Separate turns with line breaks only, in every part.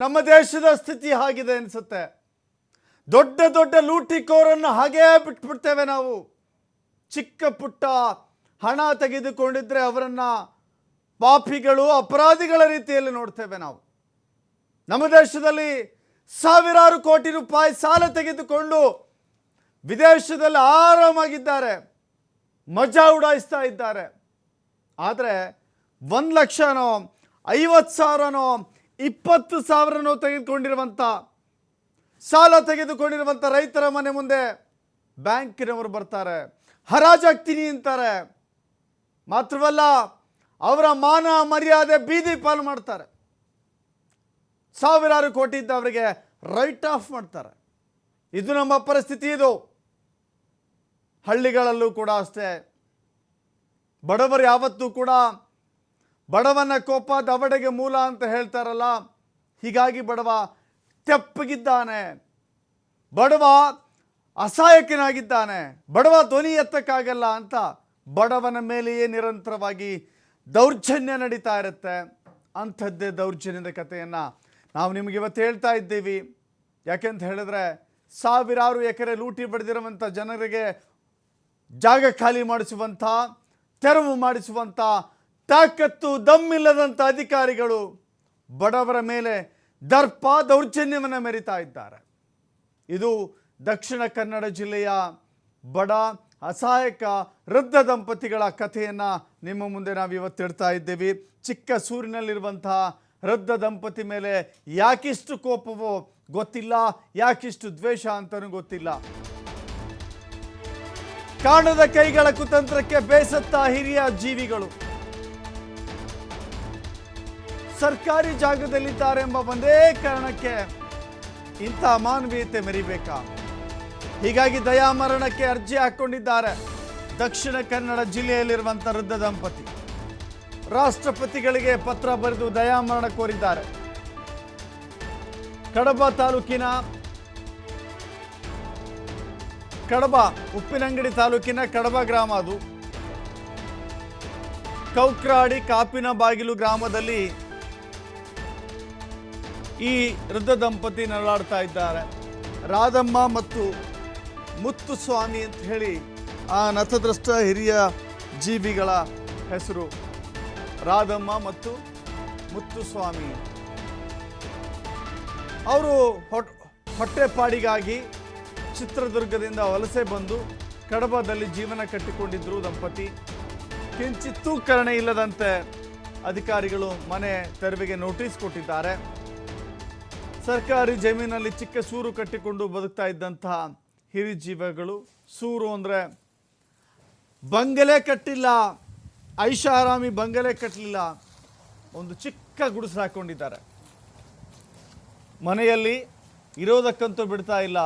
ನಮ್ಮ ದೇಶದ ಸ್ಥಿತಿ ಆಗಿದೆ ಅನಿಸುತ್ತೆ. ದೊಡ್ಡ ದೊಡ್ಡ ಲೂಟಿಕೋರನ್ನು ಹಾಗೇ ಬಿಟ್ಬಿಡ್ತೇವೆ ನಾವು. ಚಿಕ್ಕ ಪುಟ್ಟ ಹಣ ತೆಗೆದುಕೊಂಡಿದ್ರೆ ಅವರನ್ನು ಪಾಪಿಗಳು, ಅಪರಾಧಿಗಳ ರೀತಿಯಲ್ಲಿ ನೋಡ್ತೇವೆ ನಾವು. ನಮ್ಮ ದೇಶದಲ್ಲಿ ಸಾವಿರಾರು ಕೋಟಿ ರೂಪಾಯಿ ಸಾಲ ತೆಗೆದುಕೊಂಡು ವಿದೇಶದಲ್ಲಿ ಆರಾಮಾಗಿದ್ದಾರೆ. ಮಜಾ ಉಡಾಯಿಸ್ತಾ ಇದ್ದಾರೆ. ಆದರೆ ಒಂದು ಲಕ್ಷನೋ, ಐವತ್ತು ಸಾವಿರನೋ ಇಪ್ಪತ್ತು ಸಾವಿರನೋ ತೆಗೆದುಕೊಂಡಿರುವಂಥ, ಸಾಲ ತೆಗೆದುಕೊಂಡಿರುವಂಥ ರೈತರ ಮನೆ ಮುಂದೆ ಬ್ಯಾಂಕಿನವರು ಬರ್ತಾರೆ. ಹರಾಜಾಗ್ತೀನಿ ಅಂತಾರೆ. ಮಾತ್ರವಲ್ಲ, ಅವರ ಮಾನ ಮರ್ಯಾದೆ ಬೀದಿ ಪಾಲು ಮಾಡ್ತಾರೆ. ಸಾವಿರಾರು ಕೋಟಿ ಇದ್ದ ಅವರಿಗೆ ರೈಟ್ ಆಫ್ ಮಾಡ್ತಾರೆ. ಇದು ನಮ್ಮ ಪರಿಸ್ಥಿತಿ ಇದು. ಹಳ್ಳಿಗಳಲ್ಲೂ ಕೂಡ ಅಷ್ಟೇ. ಬಡವರು ಯಾವತ್ತೂ ಕೂಡ ಬಡವನ ಕೋಪ ದವಡೆಗೆ ಮೂಲ ಅಂತ ಹೇಳ್ತಾರಲ್ಲ, ಹೀಗಾಗಿ ಬಡವ ತೆಪ್ಪಗಿದ್ದಾನೆ. ಬಡವ ಅಸಹಾಯಕನಾಗಿದ್ದಾನೆ. ಬಡವ ಧ್ವನಿ ಎತ್ತಕ್ಕಾಗಲ್ಲ ಅಂತ ಬಡವನ ಮೇಲೆಯೇ ನಿರಂತರವಾಗಿ ದೌರ್ಜನ್ಯ ನಡೀತಾ ಇರುತ್ತೆ. ಅಂಥದ್ದೇ ದೌರ್ಜನ್ಯದ ಕಥೆಯನ್ನು ನಾವು ನಿಮಗೆ ಇವತ್ತು ಹೇಳ್ತಾ ಇದ್ದೀವಿ. ಯಾಕೆಂತ ಹೇಳಿದ್ರೆ, ಸಾವಿರಾರು ಎಕರೆ ಲೂಟಿ ಬಡಿದಿರುವಂಥ ಜನರಿಗೆ ಜಾಗ ಖಾಲಿ ಮಾಡಿಸುವಂಥ, ತೆರವು ಮಾಡಿಸುವಂಥ ತಾಕತ್ತು ದಮ್ಮಿಲ್ಲದಂಥ ಅಧಿಕಾರಿಗಳು ಬಡವರ ಮೇಲೆ ದರ್ಪ ದೌರ್ಜನ್ಯವನ್ನು ಮೆರಿತಾ ಇದ್ದಾರೆ. ಇದು ದಕ್ಷಿಣ ಕನ್ನಡ ಜಿಲ್ಲೆಯ ಬಡ, ಅಸಹಾಯಕ, ವೃದ್ಧ ದಂಪತಿಗಳ ಕಥೆಯನ್ನು ನಿಮ್ಮ ಮುಂದೆ ನಾವು ಇವತ್ತು ಇಡ್ತಾ ಇದ್ದೇವೆ. ಚಿಕ್ಕ ಸೂರಿನಲ್ಲಿರುವಂತಹ ವೃದ್ಧ ದಂಪತಿ ಮೇಲೆ ಯಾಕಿಷ್ಟು ಕೋಪವೋ ಗೊತ್ತಿಲ್ಲ, ಯಾಕಿಷ್ಟು ದ್ವೇಷ ಅಂತಲೂ ಗೊತ್ತಿಲ್ಲ. ಕಾಣದ ಕೈಗಳ ಕುತಂತ್ರಕ್ಕೆ ಬೇಸತ್ತ ಹಿರಿಯ ಜೀವಿಗಳು. ಸರ್ಕಾರಿ ಜಾಗದಲ್ಲಿದ್ದಾರೆ ಎಂಬ ಒಂದೇ ಕಾರಣಕ್ಕೆ ಇಂಥ ಅಮಾನವೀಯತೆ ಮೆರಿಬೇಕಾ? ಹೀಗಾಗಿ ದಯಾಮರಣಕ್ಕೆ ಅರ್ಜಿ ಹಾಕೊಂಡಿದ್ದಾರೆ ದಕ್ಷಿಣ ಕನ್ನಡ ಜಿಲ್ಲೆಯಲ್ಲಿರುವಂಥ ವೃದ್ಧ ದಂಪತಿ. ರಾಷ್ಟ್ರಪತಿಗಳಿಗೆ ಪತ್ರ ಬರೆದು ದಯಾಮರಣ ಕೋರಿದ್ದಾರೆ. ಕಡಬ ತಾಲೂಕಿನ ಕಡಬ, ಉಪ್ಪಿನಂಗಡಿ ತಾಲೂಕಿನ ಕಡಬ ಗ್ರಾಮ ಅದು. ಕೌಕ್ರಾಡಿ, ಕಾಪಿನ ಬಾಗಿಲು ಗ್ರಾಮದಲ್ಲಿ ಈ ವೃದ್ಧ ದಂಪತಿ ನರಳಾಡ್ತಾ ಇದ್ದಾರೆ. ರಾಧಮ್ಮ ಮತ್ತು ಮುತ್ತುಸ್ವಾಮಿ ಅಂತ ಹೇಳಿ ಆ ನಥದೃಷ್ಟ ಹಿರಿಯ ಜೀವಿಗಳ ಹೆಸರು ರಾಧಮ್ಮ ಮತ್ತು ಮುತ್ತುಸ್ವಾಮಿ ಅವರು ಹೊಟ್, ಹೊಟ್ಟೆಪಾಡಿಗಾಗಿ ಚಿತ್ರದುರ್ಗದಿಂದ ವಲಸೆ ಬಂದು ಕಡಬದಲ್ಲಿ ಜೀವನ ಕಟ್ಟಿಕೊಂಡಿದ್ದರು ದಂಪತಿ. ಕಿಂಚಿತ್ತೂ ಕರಣೆ ಇಲ್ಲದಂತೆ ಅಧಿಕಾರಿಗಳು ಮನೆ ತೆರವಿಗೆ ನೋಟಿಸ್ ಕೊಟ್ಟಿದ್ದಾರೆ. ಸರ್ಕಾರಿ ಜಮೀನಲ್ಲಿ ಚಿಕ್ಕ ಸೂರು ಕಟ್ಟಿಕೊಂಡು ಬದುಕ್ತಾ ಇದ್ದಂತಹ ಹಿರಿ ಜೀವಗಳು, ಸೂರು ಅಂದರೆ ಬಂಗಲೆ ಕಟ್ಟಿಲ್ಲ, ಐಷಾರಾಮಿ ಬಂಗಲೆ ಕಟ್ಟಲಿಲ್ಲ, ಒಂದು ಚಿಕ್ಕ ಗುಡಿಸಲು ಹಾಕೊಂಡಿದ್ದಾರೆ. ಮನೆಯಲ್ಲಿ ಇರೋದಕ್ಕಂತೂ ಬಿಡ್ತಾ ಇಲ್ಲ.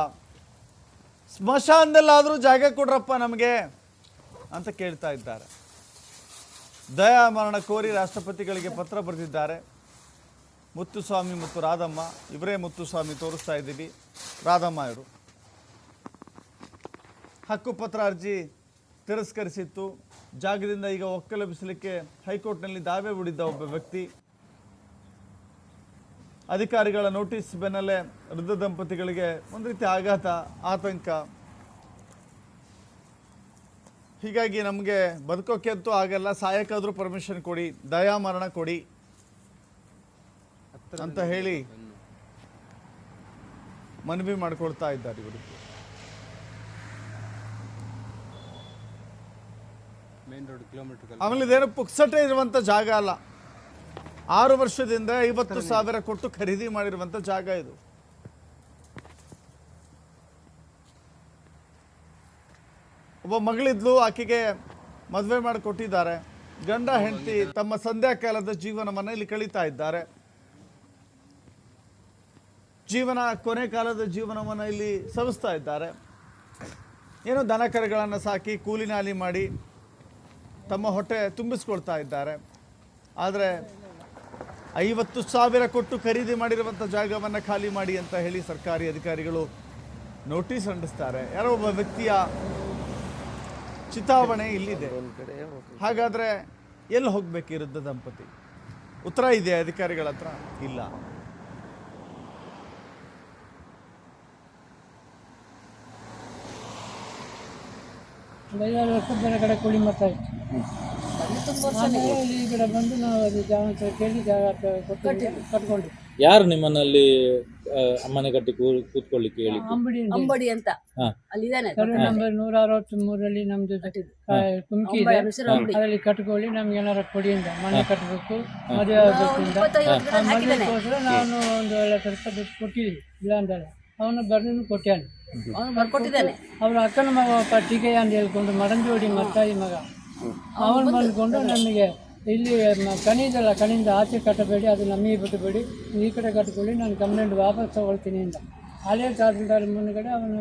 ಸ್ಮಶಾನದಲ್ಲಾದರೂ ಜಾಗ ಕೊಡ್ರಪ್ಪ ನಮಗೆ ಅಂತ ಕೇಳ್ತಾ ಇದ್ದಾರೆ. ದಯಾಮರಣ ಕೋರಿ ರಾಷ್ಟ್ರಪತಿಗಳಿಗೆ ಪತ್ರ ಬರೆದಿದ್ದಾರೆ. ಮುತ್ತುಸ್ವಾಮಿ ಮತ್ತು ರಾಧಮ್ಮ, ಇವರೇ ಮುತ್ತುಸ್ವಾಮಿ ತೋರಿಸ್ತಾ ಇದ್ದೀವಿ. ರಾಧಮ್ಮ ಇವರು. ಹಕ್ಕುಪತ್ರ ಅರ್ಜಿ ತಿರಸ್ಕರಿಸಿತ್ತು. ಜಾಗದಿಂದ ಈಗ ಒಕ್ಕಲೆಬ್ಬಿಸಲಿಕ್ಕೆ ಹೈಕೋರ್ಟ್ನಲ್ಲಿ ದಾವೆ ಹೂಡಿದ್ದ ಒಬ್ಬ ವ್ಯಕ್ತಿ. ಅಧಿಕಾರಿಗಳ ನೋಟಿಸ್ ಬೆನ್ನಲ್ಲೇ ವೃದ್ಧ ದಂಪತಿಗಳಿಗೆ ಒಂದು ರೀತಿ ಆಘಾತ, ಆತಂಕ. ಹೀಗಾಗಿ ನಮಗೆ ಬದುಕೋಕೆ ಅಂತೂ ಆಗಲ್ಲ. ಸಾಯಕ್ಕಾದರೂ ಪರ್ಮಿಷನ್ ಕೊಡಿ, ದಯಾಮರಣ ಕೊಡಿ. ಅಂತ ಹೇಳಿ ಮನವಿ ಮಾಡಿಕೊಳ್ತಾ ಇದ್ದಾರೆ ಇವರು.
ಮೇನ್ ರೋಡ್ ಕಿಲೋಮೀಟರ್
ಆಮೇಲೆ ಇದೇನು ಪುಕ್ಸಟೆ ಇರುವಂತ ಜಾಗ ಅಲ್ಲ. ಆರು ವರ್ಷದಿಂದ ಐವತ್ತು ಸಾವಿರ ಕೊಟ್ಟು ಖರೀದಿ ಮಾಡಿರುವಂತ ಜಾಗ ಇದು. ಒಬ್ಬ ಮಗಳಿದ್ಲು ಆಕೆಗೆ ಮದುವೆ ಮಾಡಿಕೊಟ್ಟಿದ್ದಾರೆ. ಗಂಡ ಹೆಂಡತಿ ತಮ್ಮ ಸಂಧ್ಯಾಕಾಲದ ಜೀವನವನ್ನು ಇಲ್ಲಿ ಕಳೀತಾ ಇದ್ದಾರೆ. ಜೀವನ, ಕೊನೆ ಕಾಲದ ಜೀವನವನ್ನು ಇಲ್ಲಿ ಸವಿಸ್ತಾ ಇದ್ದಾರೆ. ಏನೋ ದನ ಕರುಗಳನ್ನು ಸಾಕಿ ಕೂಲಿನಾಲಿ ಮಾಡಿ ತಮ್ಮ ಹೊಟ್ಟೆ ತುಂಬಿಸ್ಕೊಳ್ತಾ ಇದ್ದಾರೆ. ಆದರೆ ಐವತ್ತು ಸಾವಿರ ಕೊಟ್ಟು ಖರೀದಿ ಮಾಡಿರುವಂಥ ಜಾಗವನ್ನು ಖಾಲಿ ಮಾಡಿ ಅಂತ ಹೇಳಿ ಸರ್ಕಾರಿ ಅಧಿಕಾರಿಗಳು ನೋಟಿಸ್ ಅಂಡಿಸ್ತಾರೆ ಯಾರೋ ಒಬ್ಬ ವ್ಯಕ್ತಿಯ ಚಿತಾವಣೆ ಇಲ್ಲಿದೆ. ಹಾಗಾದರೆ ಎಲ್ಲಿ ಹೋಗಬೇಕು ಈ ವೃದ್ಧ ದಂಪತಿ? ಉತ್ತರ ಇದೆ ಅಧಿಕಾರಿಗಳ ಹತ್ರ? ಇಲ್ಲ.
ಐದಾರು ವರ್ಷ ಬೇರೆ ಕಡೆ ಕುಳಿ ಮಾಡ್ತಾ ಇತ್ತು ಆಮೇಲೆ ಇಲ್ಲಿ ಈ ಕಡೆ ಬಂದು ನಾವು ಅದು ಜಾಗ ಕೇಳಿ ಜಾಗ ಕೊಟ್ಟು ಕಟ್ಕೊಂಡು.
ಯಾರು ನಿಮ್ಮನಲ್ಲಿ ಅಮ್ಮನೆ ಮನೆ ಕಟ್ಟಿ ಕೂ- ಕೂತ್ಕೊಳ್ಳಿಕ್ಕೆ ಹೇಳಿ?
ಅಂಬಡಿ ಅಂತ.
ಅಂಬಡಿ ಅಂತ.
ಹಾ.
ಅಲ್ಲಿದ್ದಾನೆ
ಸರ್ವೆ ನಂಬರ್ ನೂರ ಅರವತ್ತ್ ಮೂರಲ್ಲಿ ನಮ್ದು ಆ, ಕುಮ್ಕಿ ಇದೆ.
ಅಂಬಡಿ ಹೆಸರು ಅಂಬಡಿ.
ಅದರಲ್ಲಿ ಕಟ್ಕೊಳ್ಳಿ ನಮ್ಗೆ ಏನಾರ ಕೊಡಿ ಅಂತ. ಮನೆ ಕಟ್ಟಬೇಕು ಮದುವೆ ಆಗಬೇಕು
ಅಂತ. ಗಿಡ ಹಾಕಿದ್ದಾನೆ
ಮದುವೆಗೋಸ್ಕರ ನಾನು ಒಂದು ಒಳ್ಳೆ ಸ್ವಲ್ಪ ದುಡ್ಡು ಕೊಟ್ಟಿದ್ದೀನಿ ಇಲ್ಲ ಅಂದಲ್ಲ ಅವನು ಬರ್ನೂ ಕೊಟ್ಟಾನೆ
ಅವನು ಬರ್ಕೊಟ್ಟಿದ್ದಾನೆ.
ಅವ್ರ ಅಕ್ಕನ ಮಗ ಪಟ್ಟಿಗೆ ಟೀಕೆಯ ಅಂತ ಹೇಳ್ಕೊಂಡು ಮಡಂಜೋಡಿ ಮತ್ತಾಯಿ ಮಗ. ಅವನು ಬಂದ್ಕೊಂಡು ನಮಗೆ ಇಲ್ಲಿ ಕಣಿದಲ್ಲ ಕಣಿಂದ ಆಚೆ ಕಟ್ಟಬೇಡಿ ಅದು ನಮಗೆ ಬಿಟ್ಟಬೇಡಿ ಈ ಕಡೆ ಕಟ್ಕೊಳ್ಳಿ ನಾನು ಕಂಪ್ಲೇಂಟ್ ವಾಪಸ್ ತಗೊಳ್ತೀನಿ ಅಂತ. ಹಳೆ ತಹಸೀಲ್ದಾರ್ ಮುಂದ್ಗಡೆ ಅವನು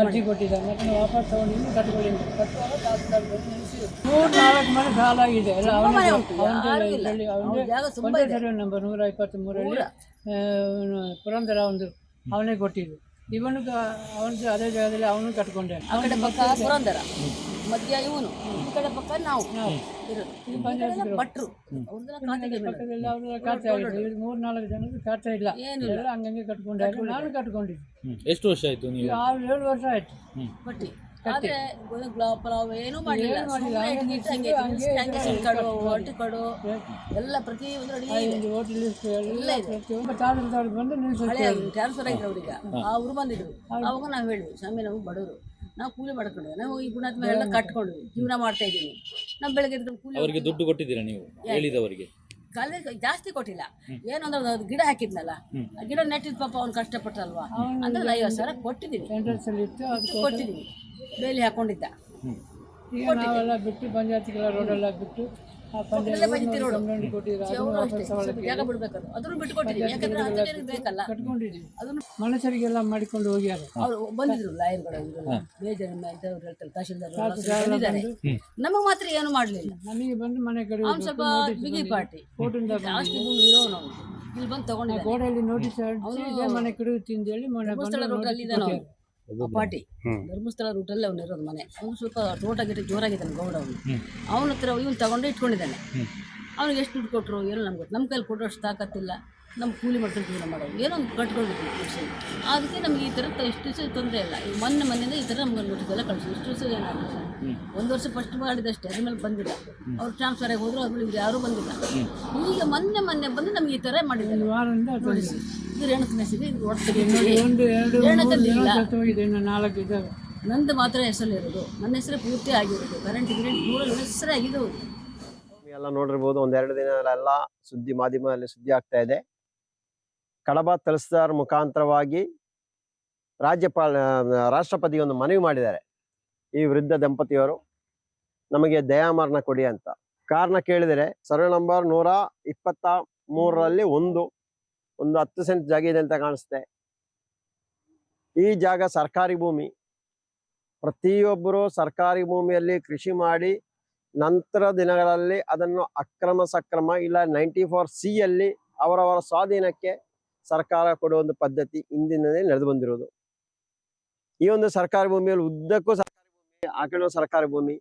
ಅರ್ಜಿ ಕೊಟ್ಟಿದ್ದಾನೆ. ಮತ್ತೆ ವಾಪಸ್ ತಗೊಂಡಿದ್ದು ಕಟ್ಕೊಳ್ಳಿ ಅಂತ. ಕಟ್ಟುವಾಗ ತಹಸೀಲ್ದಾರ್ ಬಂದು ನಿಲ್ಸಿದ್ರು. ಮೂರು ನಾಲ್ಕು ಮನೆ ಸಾಲಾಗಿದೆ. ಎಲ್ಲ
ಅವನಿಗೆ ತುಂಬಾ
ಒಂದೇ ಸರ್ವೆ ನಂಬರ್ ನೂರ ಇಪ್ಪತ್ತ್ ಮೂರಲ್ಲಿ ಪುರಂದರ ಒಂದು ಅವನೇ ಕೊಟ್ಟಿದ್ದು. ಇವನು ಅವನದು ಅದೇ ಜಾಗದಲ್ಲಿ ಅವನು ಕಟ್ಕೊಂಡೆ.
ಆ ಕಡೆ ಪಕ್ಕ ಪುರಂದರ. ಮಧ್ಯ ಇವನು. ಈ ಕಡೆ ಪಕ್ಕ ನಾವು. ಇರೋದು. ಈ ಕಡೆಲ್ಲ ಭಟ್ರು. ಅವ್ರದ್ದೆಲ್ಲ ಖಾತೆಗೆ ಮೇಲೆ.
ಪಕ್ಕದಲ್ಲಿ ಅವ್ರ ಖಾತೆ ಆಗಿದೆ ಇವ್ರು ಮೂರು ನಾಲ್ಕು ಜನದ್ದು ಖಾತೆ ಇಲ್ಲ.
ಏನಿಲ್ಲ.
ಎಲ್ಲ ಹಂಗಂಗೆ ಕಟ್ಕೊಂಡೆ ನಾನು ಕಟ್ಕೊಂಡಿದ್ದೆ.
ಎಷ್ಟು ವರ್ಷ ಆಯ್ತು ನೀವು?
ಆರು ಏಳು ವರ್ಷ ಆಯ್ತು.
ಬಟ್ಟಿ. ಆದ್ರೆ ಪಲಾವ್ ಏನೂ ಮಾಡಿಲ್ಲ
ಏನೂ
ಕಡು ಹೊಟ್ಟಿ ಕಡು. ಎಲ್ಲ ಪ್ರತಿ ಒಂದು
ಹೋಟೆಲ್ ಎಲ್ಲ
ಇದೆ.
ಬಂದು
ಹಳೆ ಟ್ರಾನ್ಸ್ಫರ್ ಆಯ್ತು ಅವ್ರಿಗೆ ಅವ್ರು ಬಂದಿದ್ರು. ಅವಾಗ ನಾವು ಹೇಳಿದ್ವಿ ಸ್ವಾಮಿ ನಾವು ಬಡವರು. ನಾವು ಕೂಲಿ ಮಾಡ್ಕೊಂಡ್ವಿ. ನಾವು ಈ ಗುಣಾತ್ಮ ಎಲ್ಲ ಕಟ್ಕೊಂಡ್ವಿ. ಜೀವನ ಮಾಡ್ತಾ ಇದ್ದೀವಿ. ನಾವು ಬೆಳಗ್ಗೆ ಕೂಲಿ
ಅವರಿಗೆ ದುಡ್ಡು ಕೊಟ್ಟಿದ್ದೀರಾ ನೀವು? ಹೇಳಿದವರಿಗೆ
ಕಲೆ ಜಾಸ್ತಿ ಕೊಟ್ಟಿಲ್ಲ. ಏನಂದ್ರೆ ಅದು ಗಿಡ ಹಾಕಿದ್ನಲ್ಲ ಗಿಡ ನೆಟ್ಟಿದ್ ಪಾಪ ಅವ್ನು ಕಷ್ಟಪಟ್ಟಲ್ವಾ ಅಂದ್ರೆ ಐವತ್ತು ಸಾವಿರ ಕೊಟ್ಟಿದ್ದೀವಿ ಕೊಟ್ಟಿದ್ದೀವಿ ಬೇಲಿ ಹಾಕೊಂಡಿದ್ದ.
ಈಗ ನಾವೆಲ್ಲ ಬಿಟ್ಟು ಪಂಚಾಯತಿಗೆಲ್ಲ ರೋಡೆಲ್ಲ ಬಿಟ್ಟು ಆ
ಪಕ್ಕದಲ್ಲೇ ಪಂಚಾಯತಿ ರೋಡು.
ಕಂಪ್ಲೇಂಟ್ ಕೊಟ್ಟಿದ್ರು ಅದನ್ನು
ಅವರು
ವಾಪಸ್
ಅಷ್ಟೇ
ತಗೊಳಕ್ಕೆ
ಸ್ವಲ್ಪ ಜಾಗ ಬಿಡ್ಬೇಕದು ಅದನ್ನು ಬಿಟ್ಕೊಟ್ಟಿದ್ದೀವಿ ಯಾಕಂದ್ರೆ ಹತ್ತು ಜನಕ್ಕೆ ಬೇಕಲ್ಲ.
ಕಟ್ಕೊಂಡಿದ್ದೀವಿ
ಅದನ್ನು
ಮನುಷ್ಯರಿಗೆಲ್ಲ ಮಾಡಿಕೊಂಡು ಹೋಗ್ಯಾರ.
ಅವ್ರು ಬಂದಿದ್ರು ಲಾಯರ್ಗಳು ಇವರೆಲ್ಲ ಬೇಜಾರ ಇದ್ದವ್ರು ಹೇಳ್ತಾರೆ ತಹಶೀಲ್ದಾರ್ ಬಂದಿದ್ದಾರೆ. ನಮಗೆ ಮಾತ್ರ ಏನು ಮಾಡ್ಲಿಲ್ಲ.
ನಮಗೆ ಬಂದು ಮನೆ ಕಡೆ
ಅವ್ನು ಸ್ವಲ್ಪ ಬಿಗಿ ಪಾರ್ಟಿ. ಭೂಮಿ. ಇಲ್ಲಿ ಬಂದು ತಗೊಂಡು
ಗೋಡೆಯಲ್ಲಿ ನೋಟಿಸ್ ಮನೆ ಕಡೆ ಅಂತ ಹೇಳಿ
ರೋಡ್ ಅಲ್ಲಿ ಇದ್ದಾನೆ ಪಾರ್ಟಿ ಧರ್ಮಸ್ಥಳ ರೂಟಲ್ಲಿ ಅವನು ಇರೋದು ಮನೆ. ಅವನು ಸ್ವಲ್ಪ ತೋಟ ಗಿಟ ಜೋರಾಗಿದ್ದಾನೆ ಗೌಡ ಅವನು. ಅವನ ಹತ್ರ ಇವನು ತಗೊಂಡು ಇಟ್ಕೊಂಡಿದ್ದಾನೆ. ಅವ್ನಿಗೆ ಎಷ್ಟು ದುಡ್ಡು ಕೊಟ್ಟರು ಏನೋ ನಮ್ಗೆ ಗೊತ್ತು. ನಮ್ಮ ಕೈಲಿ ಅಷ್ಟು ತಾಕತ್ತಿಲ್ಲ. ನಮ್ಮ ಕೂಲಿ ಮಾಡ್ಕೊಂಡು ಜೀವನ ಮಾಡೋದು ಏನೋ ಒಂದು ಕಟ್ಕೊಳ್ಬೇಕು ಖುಷಿ ಅದಕ್ಕೆ ನಮ್ಗೆ ಈ ಥರ ಇಷ್ಟು ದಿವಸ ತೊಂದರೆ ಇಲ್ಲ. ಈ ಮೊನ್ನೆ ಮೊನ್ನೆಯಿಂದ ಈ ಥರ ನಮ್ಗೆ ನೋಟಿಸ್ ಎಲ್ಲ ಕಳಿಸಿ ಇಷ್ಟು ದಿವಸ ಏನಾಗುತ್ತೆ ಒಂದು ವರ್ಷ ಫಸ್ಟ್ ಮಾಡಿದಷ್ಟೇ ಅದ್ರ ಮೇಲೆ ಬಂದಿಲ್ಲ. ಅವ್ರು ಟ್ರಾನ್ಸ್ಫರ್ ಆಗಿ ಹೋದ್ರು ಅದ್ರಲ್ಲಿ ಇವ್ರು ಯಾರೂ ಬಂದಿಲ್ಲ. ಈಗ ಮೊನ್ನೆ ಮೊನ್ನೆ ಬಂದು ನಮ್ಗೆ ಈ ಥರ ಮಾಡಿದ್ದಾರೆ. ಇದು ರೇಣುಕ ಮೆಸಿಗೆ ಇದು ಒಟ್ಟು
ಮೂರು ನಾಲ್ಕು ಇದ್ದಾವೆ
ನಂದು ಮಾತ್ರ ಹೆಸರಲ್ಲಿರೋದು ನನ್ನ ಹೆಸರೇ ಪೂರ್ತಿ ಆಗಿರೋದು. ಕರೆಂಟ್ ಗಿರೆಂಟ್ ಮೂರಲ್ಲಿ ಹೆಸರೇ ಆಗಿದ್ದು
ಎಲ್ಲ ನೋಡಿರ್ಬೋದು ಒಂದೆರಡು ದಿನ ಎಲ್ಲ ಸುದ್ದಿ ಮಾಧ್ಯಮದಲ್ಲಿ ಸುದ್ದಿ ಆಗ್ತಾ ಇದೆ. ಕಡಬ ತಹಸೀಲ್ದಾರ್ ಮುಖಾಂತರವಾಗಿ ರಾಜ್ಯಪಾಲ ರಾಷ್ಟ್ರಪತಿ ಒಂದು ಮನವಿ ಮಾಡಿದ್ದಾರೆ. ಈ ವೃದ್ಧ ದಂಪತಿಯವರು ನಮಗೆ ದಯಾಮರಣ ಕೊಡಿ ಅಂತ. ಕಾರಣ ಕೇಳಿದರೆ ಸರ್ವೆ ನಂಬರ್ ನೂರ ಇಪ್ಪತ್ತ ಮೂರರಲ್ಲಿ ಒಂದು ಒಂದು ಹತ್ತು ಸೆಂಟ್ ಜಾಗ ಇದೆ ಅಂತ ಕಾಣಿಸುತ್ತೆ. ಈ ಜಾಗ ಸರ್ಕಾರಿ ಭೂಮಿ. ಪ್ರತಿಯೊಬ್ಬರು ಸರ್ಕಾರಿ ಭೂಮಿಯಲ್ಲಿ ಕೃಷಿ ಮಾಡಿ ನಂತರ ದಿನಗಳಲ್ಲಿ ಅದನ್ನು ಅಕ್ರಮ ಸಕ್ರಮ ಇಲ್ಲ ನೈಂಟಿ ಫೋರ್ ಸಿ ಅಲ್ಲಿ ಅವರವರ ಸ್ವಾಧೀನಕ್ಕೆ ಸರ್ಕಾರ ಕೊಡುವ ಒಂದು ಪದ್ಧತಿ ಇಂದಿನದೇ ನಡೆದು ಬಂದಿರೋದು. ಈ ಒಂದು ಸರ್ಕಾರಿ ಭೂಮಿಯಲ್ಲಿ ಉದ್ದಕ್ಕೂ ಸರ್ಕಾರಿ ಭೂಮಿ ಆಕಡೆ ಸರ್ಕಾರಿ ಭೂಮಿ.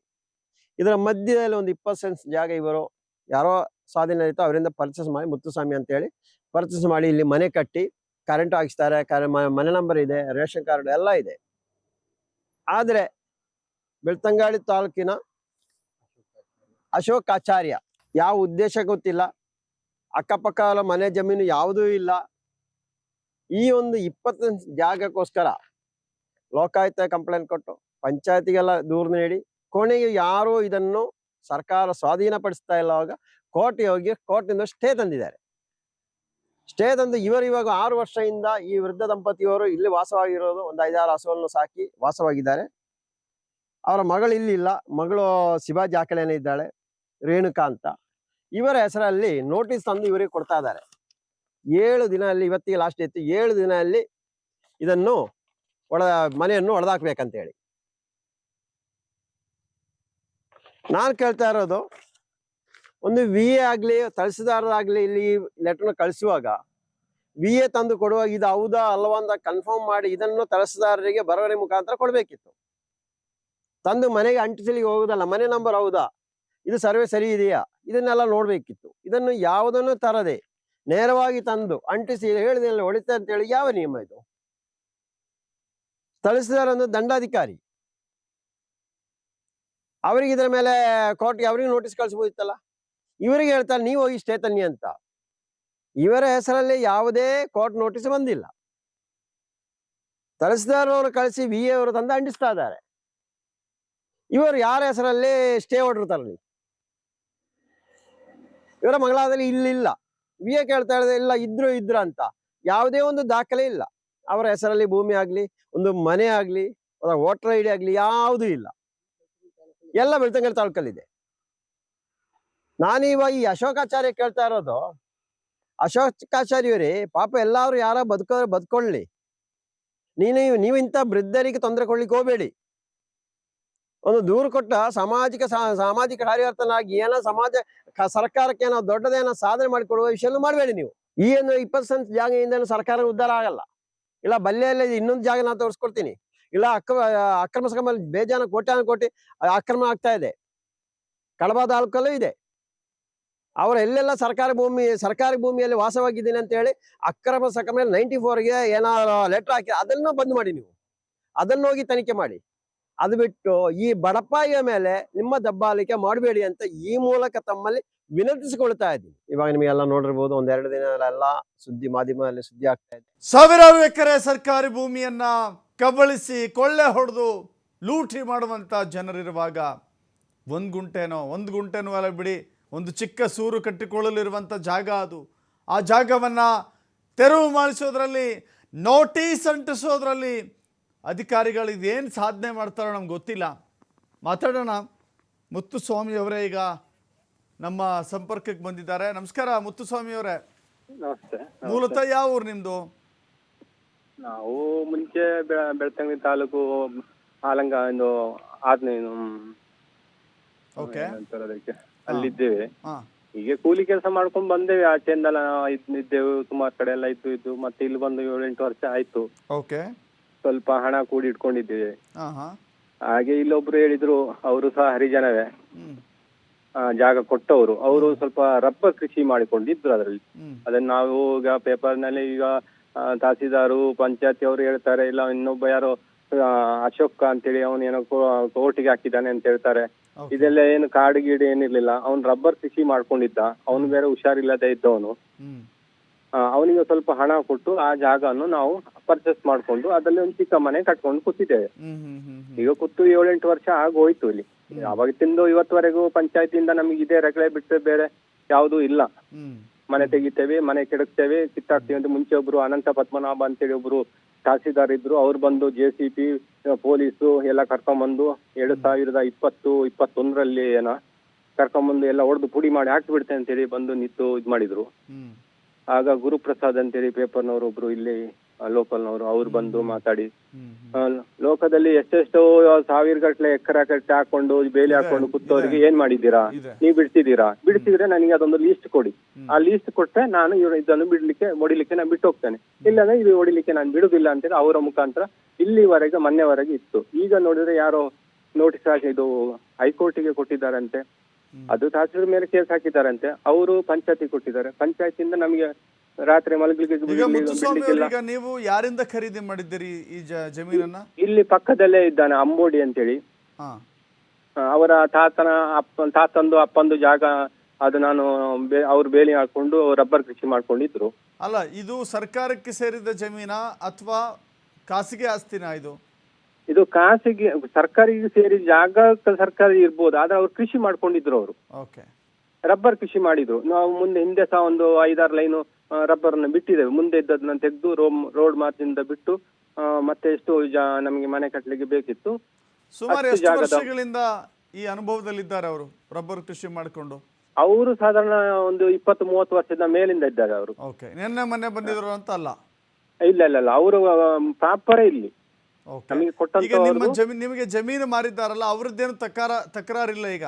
ಇದರ ಮಧ್ಯದಲ್ಲಿ ಒಂದು ಇಪ್ಪತ್ತು ಸೆನ್ಸ್ ಜಾಗ ಇವರು, ಯಾರೋ ಸ್ವಾಧೀನ ಇತ್ತು, ಅವರಿಂದ ಪರ್ಚೇಸ್ ಮಾಡಿ ಮುತ್ತುಸ್ವಾಮಿ ಅಂತ ಹೇಳಿ ಪರ್ಚೇಸ್ ಮಾಡಿ ಇಲ್ಲಿ ಮನೆ ಕಟ್ಟಿ ಕರೆಂಟ್ ಹಾಕಿಸ್ತಾರೆ ಮನೆ ನಂಬರ್ ಇದೆ, ರೇಷನ್ ಕಾರ್ಡ್ ಎಲ್ಲ ಇದೆ. ಆದರೆ ಬೆಳ್ತಂಗಾಡಿ ತಾಲೂಕಿನ ಅಶೋಕ್ ಆಚಾರ್ಯ ಯಾವ ಉದ್ದೇಶ ಗೊತ್ತಿಲ್ಲ. ಅಕ್ಕಪಕ್ಕ ಮನೆ ಜಮೀನು ಯಾವುದೂ ಇಲ್ಲ. ಈ ಒಂದು ಇಪ್ಪತ್ತು ಜಾಗಕ್ಕೋಸ್ಕರ ಲೋಕಾಯುಕ್ತ ಕಂಪ್ಲೇಂಟ್ ಕೊಟ್ಟು ಪಂಚಾಯತಿಗೆಲ್ಲ ದೂರು ನೀಡಿ, ಕೊನೆಗೆ ಯಾರು ಇದನ್ನು ಸರ್ಕಾರ ಸ್ವಾಧೀನಪಡಿಸ್ತಾ ಇಲ್ಲ ಅವಾಗ ಕೋರ್ಟ್ ಹೋಗಿ ಕೋರ್ಟ್ನಿಂದ ಸ್ಟೇ ತಂದಿದ್ದಾರೆ. ಸ್ಟೇ ತಂದು ಇವರು ಇವಾಗ ಆರು ವರ್ಷದಿಂದ ಈ ವೃದ್ಧ ದಂಪತಿಯವರು ಇಲ್ಲಿ ವಾಸವಾಗಿರೋದು ಒಂದು ಐದಾರು ಹಸುವನ್ನು ಸಾಕಿ ವಾಸವಾಗಿದ್ದಾರೆ. ಅವರ ಮಗಳು ಇಲ್ಲಿ ಇಲ್ಲ, ಮಗಳು ಶಿವಾಜಿ ಆಕಳೇನೇ ಇದ್ದಾಳೆ, ರೇಣುಕಾ ಅಂತ. ಇವರ ಹೆಸರಲ್ಲಿ ನೋಟಿಸ್ ತಂದು ಇವರಿಗೆ ಕೊಡ್ತಾ ಇದ್ದಾರೆ. ಏಳು ದಿನ ಅಲ್ಲಿ ಇವತ್ತಿಗೆ ಲಾಸ್ಟ್ ಇತ್ತು. ಏಳು ದಿನ ಅಲ್ಲಿ ಇದನ್ನು ಒಳ ಮನೆಯನ್ನು ಒಡೆದಾಕ್ಬೇಕಂತ ಹೇಳಿ ನಾನು ಕೇಳ್ತಾ ಇರೋದು, ಒಂದು ವಿ ಎ ಆಗ್ಲಿ ತಹಸೀಲ್ದಾರರಾಗ್ಲಿ ಇಲ್ಲಿ ಲೆಟರ್ ಕಳಿಸುವಾಗ ವಿ ಎ ತಂದು ಕೊಡುವಾಗ ಇದು ಹೌದಾ ಅಲ್ವಾ ಅಂತ ಕನ್ಫರ್ಮ್ ಮಾಡಿ ಇದನ್ನು ತಹಸೀಲ್ದಾರರಿಗೆ ಬರವಣೆ ಮುಖಾಂತರ ಕೊಡಬೇಕಿತ್ತು. ತಂದು ಮನೆಗೆ ಅಂಟಿಸಲಿಕ್ಕೆ ಹೋಗುದಲ್ಲ ಮನೆ ನಂಬರ್ ಹೌದಾ? ಇದು ಸರ್ವೆ ಸರಿ ಇದೆಯಾ? ಇದನ್ನೆಲ್ಲ ನೋಡಬೇಕಿತ್ತು. ಇದನ್ನು ಯಾವುದನ್ನು ತರದೆ? ನೇರವಾಗಿ ತಂದು ಅಂಟಿಸಿ ಹೇಳಿದೆ ಹೊಡಿತೆ ಅಂತ ಹೇಳಿ ಯಾವ ನಿಯಮ ಇದು? ಒಂದು ದಂಡಾಧಿಕಾರಿ. ಅವರಿಗೆ ಇದರ ಮೇಲೆ ಕೋರ್ಟ್ಗೆ ಅವರಿಗೆ ನೋಟಿಸ್ ಕಳಿಸ್ಬೋದಿತ್ತಲ್ಲ? ಇವರಿಗೆ ಹೇಳ್ತಾರೆ, ನೀವು ಹೋಗಿ ಸ್ಟೇ ತನ್ನಿ ಅಂತ. ಇವರ ಹೆಸರಲ್ಲಿ ಯಾವುದೇ ಕೋರ್ಟ್ ನೋಟಿಸ್ ಬಂದಿಲ್ಲ. ತಹಸೀಲ್ದಾರ್ ಕಳಿಸಿ ವಿ ಎ ಅವರು ತಂದು ಅಂಟಿಸ್ತಾ ಇದ್ದಾರೆ. ಇವರು ಯಾರ ಹೆಸರಲ್ಲಿ ಸ್ಟೇ ಆರ್ಡರ್ ತರಲಿ? ಇವರ ಮಂಗಳಾದಲ್ಲಿ ಇಲ್ಲಿಲ್ಲ. ವಿ ಎ ಕೇಳ್ತಾ ಇದ್ದಾರೆ ಇಲ್ಲ, ಇದ್ರು ಇದ್ರು ಅಂತ. ಯಾವುದೇ ಒಂದು ದಾಖಲೆ ಇಲ್ಲ. ಅವರ ಹೆಸರಲ್ಲಿ ಭೂಮಿ ಆಗ್ಲಿ, ಒಂದು ಮನೆ ಆಗ್ಲಿ ವೋಟರ್ ಐ ಡಿ ಆಗ್ಲಿ, ಯಾವುದೂ ಇಲ್ಲ. ಎಲ್ಲ ಬೆಳ್ತಂಗಲ್ ತಾಳ್ಕಲ್ಲಿದೆ ನಾನೀವ ಈ ಅಶೋಕಾಚಾರ್ಯ ಕೇಳ್ತಾ ಇರೋದು ಅಶೋಕಾಚಾರ್ಯವರೇ ಪಾಪ ಎಲ್ಲಾರು ಯಾರ ಬದುಕೋ, ಬದ್ಕೊಳ್ಳಿ. ನೀನು, ನೀವು ಇಂಥ ವೃದ್ಧರಿಗೆ ತೊಂದರೆ ಕೊಡ್ಲಿಕ್ಕೆ ಹೋಗಬೇಡಿ. ಒಂದು ದೂರು ಕೊಟ್ಟ ಸಾಮಾಜಿಕ ಸಾಮಾಜಿಕ ಕಾರ್ಯಕರ್ತನಾಗಿ ಏನ ಸಮಾಜ ಸರ್ಕಾರಕ್ಕೆ ಏನೋ ದೊಡ್ಡದೇನ ಸಾಧನೆ ಮಾಡಿಕೊಡುವ ವಿಷಯ ಮಾಡಬೇಡಿ ನೀವು. ಈ ಒಂದು ಇಪ್ಪತ್ತು ಸೆಂಟ್ ಜಾಗದಿಂದ ಸರ್ಕಾರ ಉದ್ಧಾರ ಆಗಲ್ಲ. ಇಲ್ಲ ಬಲ್ಲೆಯಲ್ಲೇ ಇನ್ನೊಂದು ಜಾಗ ನಾನು ತೋರಿಸ್ಕೊಡ್ತೀನಿ. ಇಲ್ಲ ಅಕ್ರಮ ಅಕ್ರಮ ಸಕ್ರಮ ಬೇಜಾನ ಕೋಟ್ಯಾನ ಕೋಟಿ ಅಕ್ರಮ ಆಗ್ತಾ ಇದೆ. ಕಡಬ ತಾಲೂಕಲ್ಲೂ ಇದೆ. ಅವರು ಎಲ್ಲೆಲ್ಲ ಸರ್ಕಾರಿ ಭೂಮಿ, ಸರ್ಕಾರಿ ಭೂಮಿಯಲ್ಲಿ ವಾಸವಾಗಿದ್ದೀನಿ ಅಂತ ಹೇಳಿ ಅಕ್ರಮ ಸಕ್ರಮ ನೈಂಟಿ ಫೋರ್ಗೆ ಏನಾದ್ರು ಲೆಟರ್ ಹಾಕಿ ಅದನ್ನು ಬಂದ್ ಮಾಡಿ ನೀವು. ಅದನ್ನು ಹೋಗಿ ತನಿಖೆ ಮಾಡಿ. ಅದು ಬಿಟ್ಟು ಈ ಬಡಪಾಯಿಯ ಮೇಲೆ ನಿಮ್ಮ ದಬ್ಬಾಲಿಕೆ ಮಾಡಬೇಡಿ ಅಂತ ಈ ಮೂಲಕ ತಮ್ಮಲ್ಲಿ ವಿನಂತಿಸಿಕೊಳ್ತಾ ಇದ್ದೀನಿ. ಇವಾಗ ನಿಮಗೆಲ್ಲ ನೋಡಿರ್ಬೋದು, ಒಂದೆರಡು ದಿನ ಎಲ್ಲ ಸುದ್ದಿ ಮಾಧ್ಯಮದಲ್ಲಿ ಸುದ್ದಿ ಆಗ್ತಾ ಇದೆ.
ಸಾವಿರಾರು ಎಕರೆ ಸರ್ಕಾರಿ ಭೂಮಿಯನ್ನ ಕಬಳಿಸಿ ಕೊಳ್ಳೆ ಹೊಡೆದು ಲೂಟಿ ಮಾಡುವಂಥ ಜನರಿರುವಾಗ ಒಂದು ಗುಂಟೆನೋ ಒಂದು ಗುಂಟೆನೋ ಅಲ್ಲ ಬಿಡಿ, ಒಂದು ಚಿಕ್ಕ ಸೂರು ಕಟ್ಟಿಕೊಳ್ಳಲಿರುವಂಥ ಜಾಗ ಅದು. ಆ ಜಾಗವನ್ನು ತೆರವು ಮಾಡಿಸೋದ್ರಲ್ಲಿ, ನೋಟಿಸ್ ಅಂಟಿಸೋದ್ರಲ್ಲಿ ಅಧಿಕಾರಿಗಳು ಇದೇನು ಸಾಧನೆ ಮಾಡ್ತಾರೋ ನಮ್ಗೆ ಗೊತ್ತಿಲ್ಲ. ಮಾತಾಡೋಣ. ಮುತ್ತುಸ್ವಾಮಿಯವರೇ ಈಗ ನಮ್ಮ ಸಂಪರ್ಕಕ್ಕೆ ಬಂದಿದ್ದಾರೆ. ನಮಸ್ಕಾರ ಮುತ್ತುಸ್ವಾಮಿಯವರೇ
ನಮಸ್ತೆ
ಮೂಲತಃ ಯಾವ ಊರು ನಿಮ್ದು?
ನಾವು ಮುಂಚೆ ಬೆಳ್ತಂಗಡಿ ತಾಲೂಕು ಆಲಂಗ ಒಂದು ಆದ್ನೇನು
ಓಕೆ.
ಅಲ್ಲಿದ್ದೇವೆ. ಹೀಗೆ ಕೂಲಿ ಕೆಲಸ ಮಾಡ್ಕೊಂಡು ಬಂದೇವೆ. ಆಚೆಯಿಂದ ಇದ್- ಇದ್ದೇವೆ. ಸುಮಾರು ಕಡೆ ಎಲ್ಲ ಇದ್ದು ಇದ್ದು. ಮತ್ತೆ ಇಲ್ಲಿ ಬಂದು ಏಳೆಂಟು ವರ್ಷ ಆಯ್ತು.
ಓಕೆ.
ಸ್ವಲ್ಪ ಹಣ ಕೂಡಿ ಇಟ್ಕೊಂಡಿದ್ದೇವೆ. ಹಾಗೆ ಇಲ್ಲೊಬ್ರು ಹೇಳಿದ್ರು ಅವರು ಸಹ ಹರಿಜನವೇ. ಜಾಗ ಕೊಟ್ಟವರು. ಅವರು ಸ್ವಲ್ಪ ರಬ್ಬರ್ ಕೃಷಿ ಮಾಡಿಕೊಂಡಿದ್ರು ಅದರಲ್ಲಿ. ಅದನ್ನ ನಾವು ಈಗ ಪೇಪರ್ನಲ್ಲಿ ಈಗ ತಹಸೀಲ್ದಾರ್ ಪಂಚಾಯತಿ ಅವರು ಹೇಳ್ತಾರೆ ಇಲ್ಲ ಇನ್ನೊಬ್ಬ ಯಾರು ಅಶೋಕ ಅಂತೇಳಿ ಅವನು ಏನೋ ಕೋರ್ಟಿಗೆ ಹಾಕಿದ್ದಾನೆ ಅಂತ ಹೇಳ್ತಾರೆ. ಇದೆಲ್ಲ ಏನು ಕಾಡು ಗೀಡು ಏನಿರ್ಲಿಲ್ಲ. ಅವ್ನು ರಬ್ಬರ್ ಕೃಷಿ ಮಾಡ್ಕೊಂಡಿದ್ದ. ಅವನು ಬೇರೆ ಹುಷಾರಿಲ್ಲದೆ ಇದ್ದವನು. ಅವನಿಗೆ ಸ್ವಲ್ಪ ಹಣ ಕೊಟ್ಟು ಆ ಜಾಗವನ್ನು ನಾವು ಪರ್ಚೇಸ್ ಮಾಡ್ಕೊಂಡು ಅದ್ರಲ್ಲಿ ಒಂದು ಚಿಕ್ಕ ಮನೆ ಕಟ್ಕೊಂಡು ಕೂತಿದ್ದೇವೆ. ಈಗ ಕೂತು ಏಳೆಂಟು ವರ್ಷ ಆಗೋಯ್ತು ಇಲ್ಲಿ. ತಿಂದು ಇವತ್ತುವರೆಗೂ ಪಂಚಾಯತಿಯಿಂದ ನಮಗೆ ಇದೇ ರಗಳೆ ಬಿಟ್ಟರೆ ಬೇರೆ ಯಾವುದೂ ಇಲ್ಲ. ಮನೆ ತೆಗಿತೇವೆ ಮನೆ ಕೆಡಕ್ತೇವೆ ಕಿತ್ತಾಕ್ತೇವೆ ಅಂತ ಮುಂಚೆ ಒಬ್ರು ಅನಂತ ಪದ್ಮನಾಭ ಅಂತೇಳಿ ಒಬ್ರು ತಹಸೀಲ್ದಾರ್ ಇದ್ರು. ಅವ್ರು ಬಂದು ಜೆ ಸಿ ಪಿ ಪೊಲೀಸು ಎಲ್ಲ ಕರ್ಕೊಂಬಂದು ಎರಡು ಸಾವಿರದ ಇಪ್ಪತ್ತು ಇಪ್ಪತ್ತೊಂದರಲ್ಲಿ ಏನೋ ಕರ್ಕೊಂಬಂದು ಎಲ್ಲ ಹೊಡೆದು ಪುಡಿ ಮಾಡಿ ಹಾಕಿ ಬಿಡ್ತೇನೆ ಅಂತೇಳಿ ಬಂದು ನಿಂತು ಇದ್ ಮಾಡಿದ್ರು. ಆಗ ಗುರುಪ್ರಸಾದ್ ಅಂತೇಳಿ ಪೇಪರ್ನವರು ಒಬ್ರು ಇಲ್ಲಿ ಲೋಕಲ್ನವರು ಅವ್ರು ಬಂದು ಮಾತಾಡಿ. ಆ, ಲೋಕದಲ್ಲಿ ಎಷ್ಟೆಷ್ಟೋ ಸಾವಿರ ಗಟ್ಟಲೆ ಎಕರೆ ಕಟ್ಟೆ ಹಾಕೊಂಡು ಬೇಲಿ ಹಾಕೊಂಡು ಕೂತವರಿಗೆ ಏನ್ ಮಾಡಿದ್ದೀರಾ?
ನೀವ್
ನೀವು ಬಿಡ್ತಿದ್ದೀರಾ ಬಿಡ್ತಿದ್ರೆ ನನಗೆ ಅದೊಂದು ಲೀಸ್ಟ್ ಕೊಡಿ. ಆ ಲೀಸ್ಟ್ ಕೊಟ್ರೆ ನಾನು ಇವ್ರು ಇದನ್ನು ಬಿಡ್ಲಿಕ್ಕೆ ಹೊಡಿಲಿಕ್ಕೆ ನಾನು ಬಿಟ್ಟು ಹೋಗ್ತೇನೆ. ಇಲ್ಲಾಂದ್ರೆ ಇದು ಹೊಡಿಲಿಕ್ಕೆ ನಾನು ಬಿಡುದಿಲ್ಲ ಅಂತೇಳಿ ಅವರ ಮುಖಾಂತರ ಇಲ್ಲಿವರೆಗೆ ಮೊನ್ನೆವರೆಗೆ ಇತ್ತು. ಈಗ ನೋಡಿದ್ರೆ ಯಾರೋ ನೋಟಿಸ್ ಹಾಕಿ ಇದು ಹೈಕೋರ್ಟಿಗೆ ಕೊಟ್ಟಿದ್ದಾರಂತೆ. ಅದು ತಹಸೀಲ್ ಮೇಲೆ ಕೇಸ್ ಹಾಕಿದ್ದಾರಂತೆ. ಅವರು ಪಂಚಾಯತಿ ಕೊಟ್ಟಿದ್ದಾರೆ. ಪಂಚಾಯತಿಯಿಂದ ನಮಗೆ ರಾತ್ರಿ ಮಲಗಲಿಕ್ಕೆ
ಈಗ ಮುತ್ತುಸ್ವಾಮಿ
ಬಿಡ್ಲಿಕ್ಕಿಲ್ಲ.
ಈಗ ನೀವು ಯಾರಿಂದ ಖರೀದಿ ಮಾಡಿದ್ದೀರಿ ಈ ಜ ಜಮೀನನ್ನ?
ಇಲ್ಲಿ ಪಕ್ಕದಲ್ಲೇ ಇದ್ದಾನೆ ಅಂಬೋಡಿ ಅಂತೇಳಿ.
ಹಾಂ.
ಆ, ಅವರ ತಾತನ ಅಪ್ಪ ತಾತಂದು ಅಪ್ಪಂದು ಜಾಗ ಅದು ನಾನು ಬೇ ಅವ್ರು ಬೇಲಿ ಹಾಕೊಂಡು ರಬ್ಬರ್ ಕೃಷಿ ಮಾಡ್ಕೊಂಡಿದ್ರು.
ಅಲ್ಲ ಇದು ಸರ್ಕಾರಕ್ಕೆ ಸೇರಿದ ಜಮೀನಾ ಅಥವಾ ಖಾಸಗಿ ಆಸ್ತಿನಾ ಇದು?
ಇದು ಖಾಸಗಿ ಸರ್ಕಾರಿಗೆ ಸೇರಿದ ಜಾಗ ಸರ್ಕಾರ ಇರ್ಬೋದು ಆದ್ರೆ ಅವ್ರು ಕೃಷಿ ಮಾಡ್ಕೊಂಡಿದ್ರು ಅವರು.
ಓಕೆ.
ರಬ್ಬರ್ ಕೃಷಿ ಮಾಡಿದ್ರು. ನಾವು ಮುಂದೆ ಹಿಂದೆ ಸಹ ಒಂದು ಐದಾರು ಲೈನು ರಬ್ಬರ್ ಅನ್ನು ಬಿಟ್ಟಿದ್ದೇವೆ. ಮುಂದೆ ಇದ್ದದನ್ನ ತೆಗೆದು ರೋಡ್ ಮಾರ್ಜಿಂದ ಬಿಟ್ಟು ಆ, ಮತ್ತೆ ಎಷ್ಟು ಜಾ- ನಮಗೆ ಮನೆ ಕಟ್ಟಲಿಕ್ಕೆ ಬೇಕಿತ್ತು.
ಸುಮಾರು
ಅಷ್ಟು
ಎಷ್ಟು
ಜಾಗದ-
ವರ್ಷಗಳಿಂದ ಈ ಅನುಭವದಲ್ಲಿದ್ದಾರೆ ಅವರು ರಬ್ಬರ್ ಕೃಷಿ ಮಾಡಿಕೊಂಡು?
ಅವರು ಸಾಧಾರಣ ಒಂದು ಇಪ್ಪತ್ತು ಮೂವತ್ತು ವರ್ಷದ ಮೇಲಿಂದ ಇದ್ದಾರೆ ಅವರು.
ಓಕೆ. ನಿನ್ನೆ ಮನೆ ಬಂದಿದ್ರು ಅಂತ ಅಲ್ಲ?
ಇಲ್ಲ ಇಲ್ಲ ಇಲ್ಲ. ಅವರು ಪ್ರಾಪರೇ ಇಲ್ಲಿ.
ಓಕೆ.
ನಮಗೆ
ಈಗ ನಿಮ್ಮ ಜಮೀನು ನಿಮಗೆ ಜಮೀನು ಮಾರಿದ್ದಾರಲ್ಲ ಅವ್ರದ್ದೇನು ತಕರ ತಕರಾರಿಲ್ಲ ಈಗ?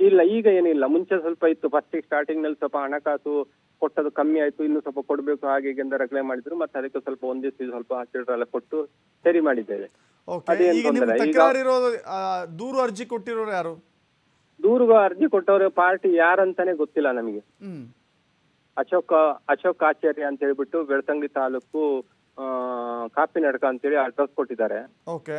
ಇಲ್ಲ ಈಗ ಏನಿಲ್ಲ. ಮುಂಚೆ ಸ್ವಲ್ಪ ಇತ್ತು. ಫಸ್ಟ್ ಸ್ಟಾರ್ಟಿಂಗ್ನಲ್ಲಿ ಸ್ವಲ್ಪ ಹಣಕಾಸು ಕೊಟ್ಟದು ಕಮ್ಮಿ ಆಯ್ತು ಇನ್ನು ಸ್ವಲ್ಪ ಕೊಡ್ಬೇಕು ಹಾಗೆ ಹೀಗೆ ಅಂತ ರಗಳೆ ಮಾಡಿದ್ರು. ಮತ್ತೆ ಅದಕ್ಕೆ ಸ್ವಲ್ಪ ಒಂದಿಷ್ಟು ಸ್ವಲ್ಪ ಹಾಸ್ಪಿಟಲ್ ಎಲ್ಲ ಕೊಟ್ಟು ಸರಿ ಮಾಡಿದ್ದೇವೆ.
ಓಕೆ
ಅದೇನ್
ಈಗ ನಿಮ್ಮ
ತೊಂದ್ರೆ? ಈಗ-
ತಕರಾರು ಇರೋದು ಆ, ದೂರು ಅರ್ಜಿ ಕೊಟ್ಟಿರೋರು ಯಾರು?
ದೂರು ಅರ್ಜಿ ಕೊಟ್ಟವರು ಪಾರ್ಟಿ ಯಾರಂತಾನೆ ಗೊತ್ತಿಲ್ಲ ನಮಗೆ.
ಹ್ಮ್.
ಅಶೋಕ ಅಶೋಕ್ ಆಚಾರ್ಯ ಅಂತ ಹೇಳ್ಬಿಟ್ಟು ಬೆಳ್ತಂಗಿ ತಾಲೂಕು ಆ, ಕಾಪಿನಡ್ಕ ಅಂತೇಳಿ ಅಡ್ರೆಸ್ ಕೊಟ್ಟಿದ್ದಾರೆ.
ಓಕೆ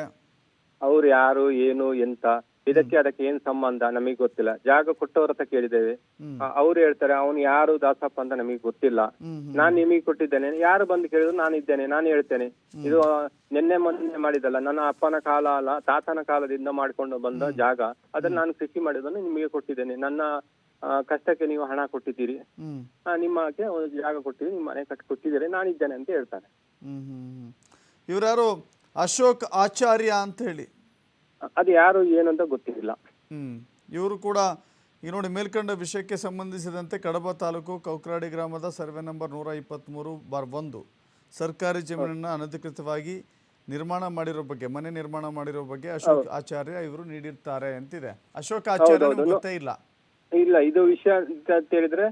ಅವ್ರು ಯಾರು ಏನು ಎಂತ? ಇದಕ್ಕೆ ಅದಕ್ಕೆ ಏನ್ ಸಂಬಂಧ? ನಮಗೆ ಗೊತ್ತಿಲ್ಲ. ಜಾಗ ಕೊಟ್ಟವ್ರ ಹತ್ರ ಕೇಳಿದ್ದೇವೆ. ಅವ್ರು ಹೇಳ್ತಾರೆ ಅವನು ಯಾರು ದಾಸಪ್ಪ ಅಂತ ನಮಗೆ ಗೊತ್ತಿಲ್ಲ. ನಾನ್ ನಿಮಗೆ ಕೊಟ್ಟಿದ್ದೇನೆ. ಯಾರು ಬಂದು ಕೇಳಿದ್ರು ನಾನು ಇದ್ದೇನೆ ನಾನು ಹೇಳ್ತೇನೆ. ಇದು ನಿನ್ನೆ ಮೊನ್ನೆ ಮಾಡಿದಲ್ಲ ನನ್ನ ಅಪ್ಪನ ಕಾಲ ಅಲ್ಲ ತಾತನ ಕಾಲದಿಂದ ಮಾಡ್ಕೊಂಡು ಬಂದ ಜಾಗ. ಅದನ್ನ ನಾನು ಕೃಷಿ ಮಾಡಿದನ್ನು ನಿಮಗೆ ಕೊಟ್ಟಿದ್ದೇನೆ. ನನ್ನ ಕಷ್ಟಕ್ಕೆ ನೀವು ಹಣ ಕೊಟ್ಟಿದ್ದೀರಿ. ನಿಮ್ಮಕ್ಕೆ ಒಂದು ಜಾಗ ಕೊಟ್ಟಿದ್ದೀರಿ ನಿಮ್ಮ ಮನೆ ಕಟ್ಟಿ ಕೊಟ್ಟಿದ್ದೀರಿ ನಾನಿದ್ದೇನೆ ಅಂತ
ಹೇಳ್ತಾರೆ. ಇವ್ರ್ಯಾರು ಅಶೋಕ್ ಆಚಾರ್ಯ ಅಂತ ಹೇಳಿ.
ಅದು ಯಾರು ಏನು ಅಂತ ಗೊತ್ತಿಲ್ಲ.
ಹ್ಮ್. ಇವರು ಕೂಡ ಈ ನೋಡಿ ಮೇಲ್ಕಂಡ ವಿಷಯಕ್ಕೆ ಸಂಬಂಧಿಸಿದಂತೆ ಕಡಬ ತಾಲೂಕು ಕೌಕ್ರಾಡಿ ಗ್ರಾಮದ ಸರ್ವೆ ನಂಬರ್ ನೂರ ಇಪ್ಪತ್ತ್ಮೂರು ಬಾರ್ ಒಂದು. ಸರ್ಕಾರಿ ಜಮೀನನ್ನು ಅನಧಿಕೃತವಾಗಿ ನಿರ್ಮಾಣ ಮಾಡಿರೋ ಬಗ್ಗೆ ಮನೆ ನಿರ್ಮಾಣ ಮಾಡಿರೋ ಬಗ್ಗೆ ಅಶೋಕ್ ಆಚಾರ್ಯ ಇವರು ನೀಡಿರ್ತಾರೆ ಅಂತಿದೆ. ಅಶೋಕ್ ಆಚಾರ್ಯ ಗೊತ್ತೇ ಇಲ್ಲ.
ಇಲ್ಲ ಇದು ವಿಷಯ ಅಂತ ಹೇಳಿದ್ರೆ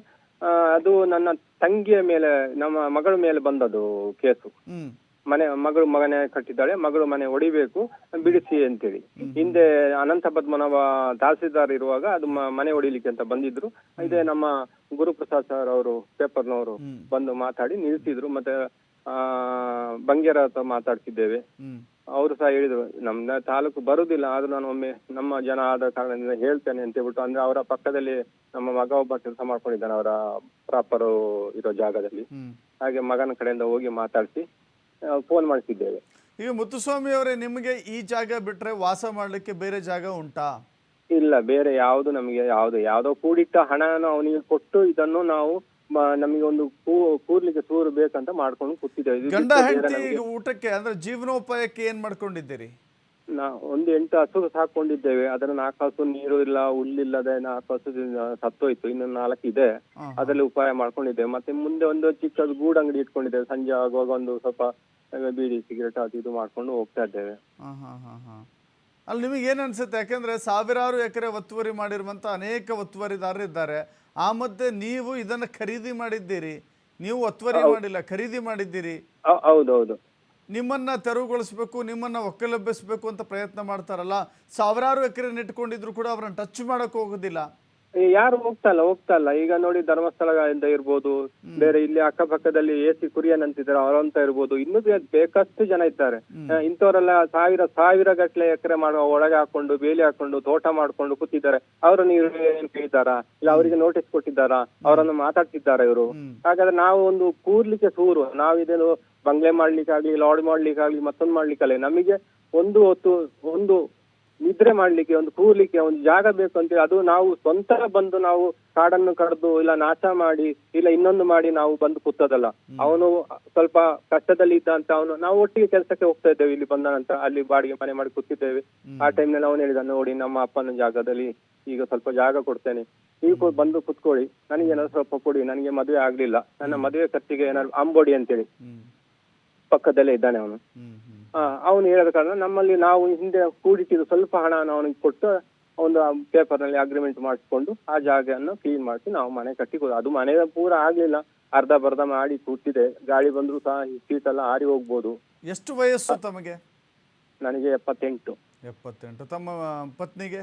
ಅದು ನನ್ನ ತಂಗಿಯ ಮೇಲೆ ನಮ್ಮ ಮಗಳ ಮೇಲೆ ಬಂದದು ಕೇಸು.
ಹ್ಮ್.
ಮನೆ ಮಗಳು ಮಗನೇ ಕಟ್ಟಿದ್ದಾಳೆ ಮಗಳು ಮನೆ ಹೊಡಿಬೇಕು ಬಿಡಿಸಿ ಅಂತೇಳಿ. ಹಿಂದೆ ಅನಂತ ಪದ್ಮನಾಭ ತಹಸೀಲ್ದಾರ್ ಇರುವಾಗ ಅದು ಮನೆ ಹೊಡಿಲಿಕ್ಕೆ ಅಂತ ಬಂದಿದ್ರು. ಇದೇ ನಮ್ಮ ಗುರುಪ್ರಸಾದ್ ಸರ್ ಅವರು ಪೇಪರ್ನವರು. ಬಂದು ಮಾತಾಡಿ ನಿಲ್ಸಿದ್ರು ಮತ್ತೆ ಆ ಬಂಗೇರ ಹತ್ರ ಮಾತಾಡ್ತಿದ್ದೇವೆ. ಅವರು ಸಹ ಹೇಳಿದ್ರು ನಮ್ಮ ತಾಲೂಕು ಬರುದಿಲ್ಲ ಆದ್ರೂ ನಾನು ಒಮ್ಮೆ ನಮ್ಮ ಜನ ಆದ ಕಾರಣದಿಂದ ಹೇಳ್ತೇನೆ ಅಂತ ಹೇಳ್ಬಿಟ್ಟು ಅಂದ್ರೆ ಅವರ ಪಕ್ಕದಲ್ಲಿ ನಮ್ಮ ಮಗ ಒಬ್ಬ ಕೆಲಸ ಮಾಡ್ಕೊಂಡಿದ್ದಾನೆ ಅವರ ಪ್ರಾಪರ್ ಇರೋ ಜಾಗದಲ್ಲಿ. ಹಾಗೆ ಮಗನ ಕಡೆಯಿಂದ ಹೋಗಿ ಮಾತಾಡಿಸಿ ಫೋನ್ ಮಾಡಿಸಿದ್ದೇವೆ
ಈಗ ಮುತ್ತುಸ್ವಾಮಿ ಅವರೇ ನಿಮಗೆ ಈ ಜಾಗ ಬಿಟ್ರೆ ವಾಸ ಮಾಡ್ಲಿಕ್ಕೆ ಬೇರೆ ಜಾಗ ಉಂಟಾ?
ಇಲ್ಲ ಬೇರೆ ಯಾವುದು ನಮಗೆ ಯಾವುದು ಯಾವುದೋ ಕೂಡಿಟ್ಟ ಹಣನ ಅವನಿಗೆ ಕೊಟ್ಟು ಇದನ್ನು ನಾವು ಮ- ನಮಗೆ ಒಂದು ಕೂ- ಕೂರ್ಲಿಕ್ಕೆ ಸೂರು ಬೇಕಂತ ಮಾಡ್ಕೊಂಡು ಕೂತಿದ್ದೇವೆ. ಇದು
ಗಂಡ
ಬಿಟ್ಟು ಬೇರೆ
ಹೆಂಡತಿ
ನಮ್ಗೆ-
ಈಗ ಊಟಕ್ಕೆ ಅಂದ್ರೆ ಜೀವನೋಪಾಯಕ್ಕೆ ಏನ್ ಮಾಡ್ಕೊಂಡಿದ್ದೀರಿ?
ನಾ ಒಂದು ಎಂಟು ಹಸು ಸಾಕೊಂಡಿದ್ದೇವೆ. ಅದರ ನಾಲ್ಕು ಹಸು ನೀರು ಇಲ್ಲ ಹುಲ್ಲಿಲ್ಲದೆ ನಾಲ್ಕು ಹಸು ಸತ್ತೋಯ್ತು. ಇನ್ನು ನಾಲ್ಕು ಇದೆ. ಅದರಲ್ಲಿ ಉಪಾಯ ಮಾಡ್ಕೊಂಡಿದ್ದೇವೆ ಮತ್ತೆ ಮುಂದೆ ಒಂದು ಚಿಕ್ಕದು ಗೂಡು ಅಂಗಡಿ ಇಟ್ಕೊಂಡಿದ್ದೇವೆ. ಸಂಜೆ ಆಗುವಾಗ ಒಂದು ಸ್ವಲ್ಪ ಬೀಡಿ ಸಿಗರೇಟ್ ಅದು ಇದು ಮಾಡ್ಕೊಂಡು ಹೋಗ್ತಾ ಇದ್ದೇವೆ.
ಅಲ್ಲಿ ನಿಮಗೆ ಏನು ಅನ್ಸುತ್ತೆ? ಯಾಕಂದ್ರೆ ಸಾವಿರಾರು ಎಕರೆ ಒತ್ತುವರಿ ಮಾಡಿರುವಂತ ಅನೇಕ ಒತ್ತುವರಿದಾರರು ಇದ್ದಾರೆ. ಆ ಮಧ್ಯೆ ನೀವು ಇದನ್ನ ಖರೀದಿ ಮಾಡಿದ್ದೀರಿ. ನೀವು ಒತ್ತುವರಿ ಮಾಡಿಲ್ಲ ಖರೀದಿ ಮಾಡಿದ್ದೀರಿ.
ಹೌದೌದು.
ನಿಮ್ಮನ್ನ ತೆರವುಗೊಳಿಸಬೇಕು, ನಿಮ್ಮನ್ನು ಒಕ್ಕಲೆಬ್ಬಿಸಬೇಕು ಅಂತ ಪ್ರಯತ್ನ ಮಾಡ್ತಾರಲ್ಲ, ಸಾವಿರಾರು ಎಕರೆ ನೆಟ್ಕೊಂಡಿದ್ರು ಕೂಡ ಅವರನ್ನು ಟಚ್ ಮಾಡೋಕ್ಕೆ ಹೋಗೋದಿಲ್ಲ.
ಯಾರು ಹೋಗ್ತಾ ಇಲ್ಲ ಹೋಗ್ತಾ ಇಲ್ಲ. ಈಗ ನೋಡಿ ಧರ್ಮಸ್ಥಳದಿಂದ ಇರ್ಬೋದು ಬೇರೆ ಇಲ್ಲಿ ಅಕ್ಕಪಕ್ಕದಲ್ಲಿ ಎ ಸಿ ಕುರಿಯನ್ ಅಂತಿದ್ದಾರೆ ಅವರಂತ ಇರ್ಬೋದು. ಇನ್ನೂ ಬೇಕಷ್ಟು ಜನ ಇದ್ದಾರೆ. ಇಂಥವರೆಲ್ಲ ಸಾವಿರ ಸಾವಿರ ಗಟ್ಟಲೆ ಎಕರೆ ಮಾಡುವ ಒಳಗೆ ಹಾಕೊಂಡು ಬೇಲಿ ಹಾಕೊಂಡು ತೋಟ ಮಾಡ್ಕೊಂಡು ಕೂತಿದ್ದಾರೆ. ಅವರು ನೀವು ಏನ್ ಕೇಳಿದಾರಾ ಇಲ್ಲ ಅವರಿಗೆ ನೋಟಿಸ್ ಕೊಟ್ಟಿದ್ದಾರಾ? ಅವರನ್ನು ಮಾತಾಡ್ತಿದ್ದಾರೆ ಇವರು? ಹಾಗಾದ್ರೆ ನಾವು ಒಂದು ಕೂರ್ಲಿಕ್ಕೆ ಸೂರು. ನಾವು ಇದನ್ನು ಬಂಗ್ಲೆ ಮಾಡ್ಲಿಕ್ಕಾಗ್ಲಿ ಲಾಡ್ ಮಾಡ್ಲಿಕ್ಕಾಗ್ಲಿ ಮತ್ತೊಂದು ಮಾಡ್ಲಿಕ್ಕಲ್ಲ. ನಮಗೆ ಒಂದು ಹೊತ್ತು ಒಂದು ನಿದ್ರೆ ಮಾಡ್ಲಿಕ್ಕೆ ಒಂದು ಕೂರ್ಲಿಕ್ಕೆ ಒಂದು ಜಾಗ ಬೇಕು ಅಂತೇಳಿ ಅದು ನಾವು ಸ್ವಂತ ಬಂದು ನಾವು ಕಾಡನ್ನು ಕಡ್ದು ಇಲ್ಲ ನಾಶ ಮಾಡಿ ಇಲ್ಲ ಇನ್ನೊಂದು ಮಾಡಿ ನಾವು ಬಂದು ಕೂತದಲ್ಲ. ಅವನು ಸ್ವಲ್ಪ ಕಷ್ಟದಲ್ಲಿ ಇದ್ದ ಅಂತ ಅವನು ನಾವು ಒಟ್ಟಿಗೆ ಕೆಲಸಕ್ಕೆ ಹೋಗ್ತಾ ಇದ್ದೇವೆ ಇಲ್ಲಿ ಬಂದ ನಂತರ ಅಲ್ಲಿ ಬಾಡಿಗೆ ಮನೆ ಮಾಡಿ ಕೂತಿದ್ದೇವೆ. ಆ ಟೈಮ್ನಲ್ಲಿ ಅವನು ಹೇಳಿದ ನೋಡಿ ನಮ್ಮ ಅಪ್ಪನ ಜಾಗದಲ್ಲಿ ಈಗ ಸ್ವಲ್ಪ ಜಾಗ ಕೊಡ್ತೇನೆ. ನೀವು ಬಂದು ಕುತ್ಕೊಳ್ಳಿ. ನನಗೆ ಏನಾದ್ರು ಸ್ವಲ್ಪ ಕೊಡಿ ನನಗೆ ಮದುವೆ ಆಗ್ಲಿಲ್ಲ. ನನ್ನ ಮದುವೆ ಖರ್ಚಿಗೆ ಏನಾದ್ರು ಅಂಬೋಡಿ ಅಂತೇಳಿ. ಪಕ್ಕದಲ್ಲೇ ಇದ್ದಾನೆ ಅವನು. ಅವನು ಹೇಳದ ಕಾರಣ ನಮ್ಮಲ್ಲಿ ನಾವು ಹಿಂದೆ ಕೂಡಿಟ್ಟಿದ್ದು ಸ್ವಲ್ಪ ಹಣ ಅವನಿಗೆ ಕೊಟ್ಟು ಒಂದು ಪೇಪರ್ನಲ್ಲಿ ಅಗ್ರಿಮೆಂಟ್ ಮಾಡಿಸ್ಕೊಂಡು ಆ ಜಾಗವನ್ನು ಕ್ಲೀನ್ ಮಾಡಿಸಿ ನಾವು ಮನೆ ಕಟ್ಟಿ ಅದು ಮನೆ ಪೂರ ಆಗ್ಲಿಲ್ಲ. ಅರ್ಧ ಬರ್ಧ ಮಾಡಿ ಕೂತಿದೆ ಗಾಳಿ ಬಂದ್ರು ಸಹ ಸೀಟ್ ಎಲ್ಲ ಆರಿ ಹೋಗ್ಬೋದು.
ಎಷ್ಟು ವಯಸ್ಸು ತಮಗೆ?
ನನಗೆ ಎಪ್ಪತ್ತೆಂಟು.
ಎಪ್ಪತ್ತೆಂಟು. ತಮ್ಮ ಪತ್ನಿಗೆ?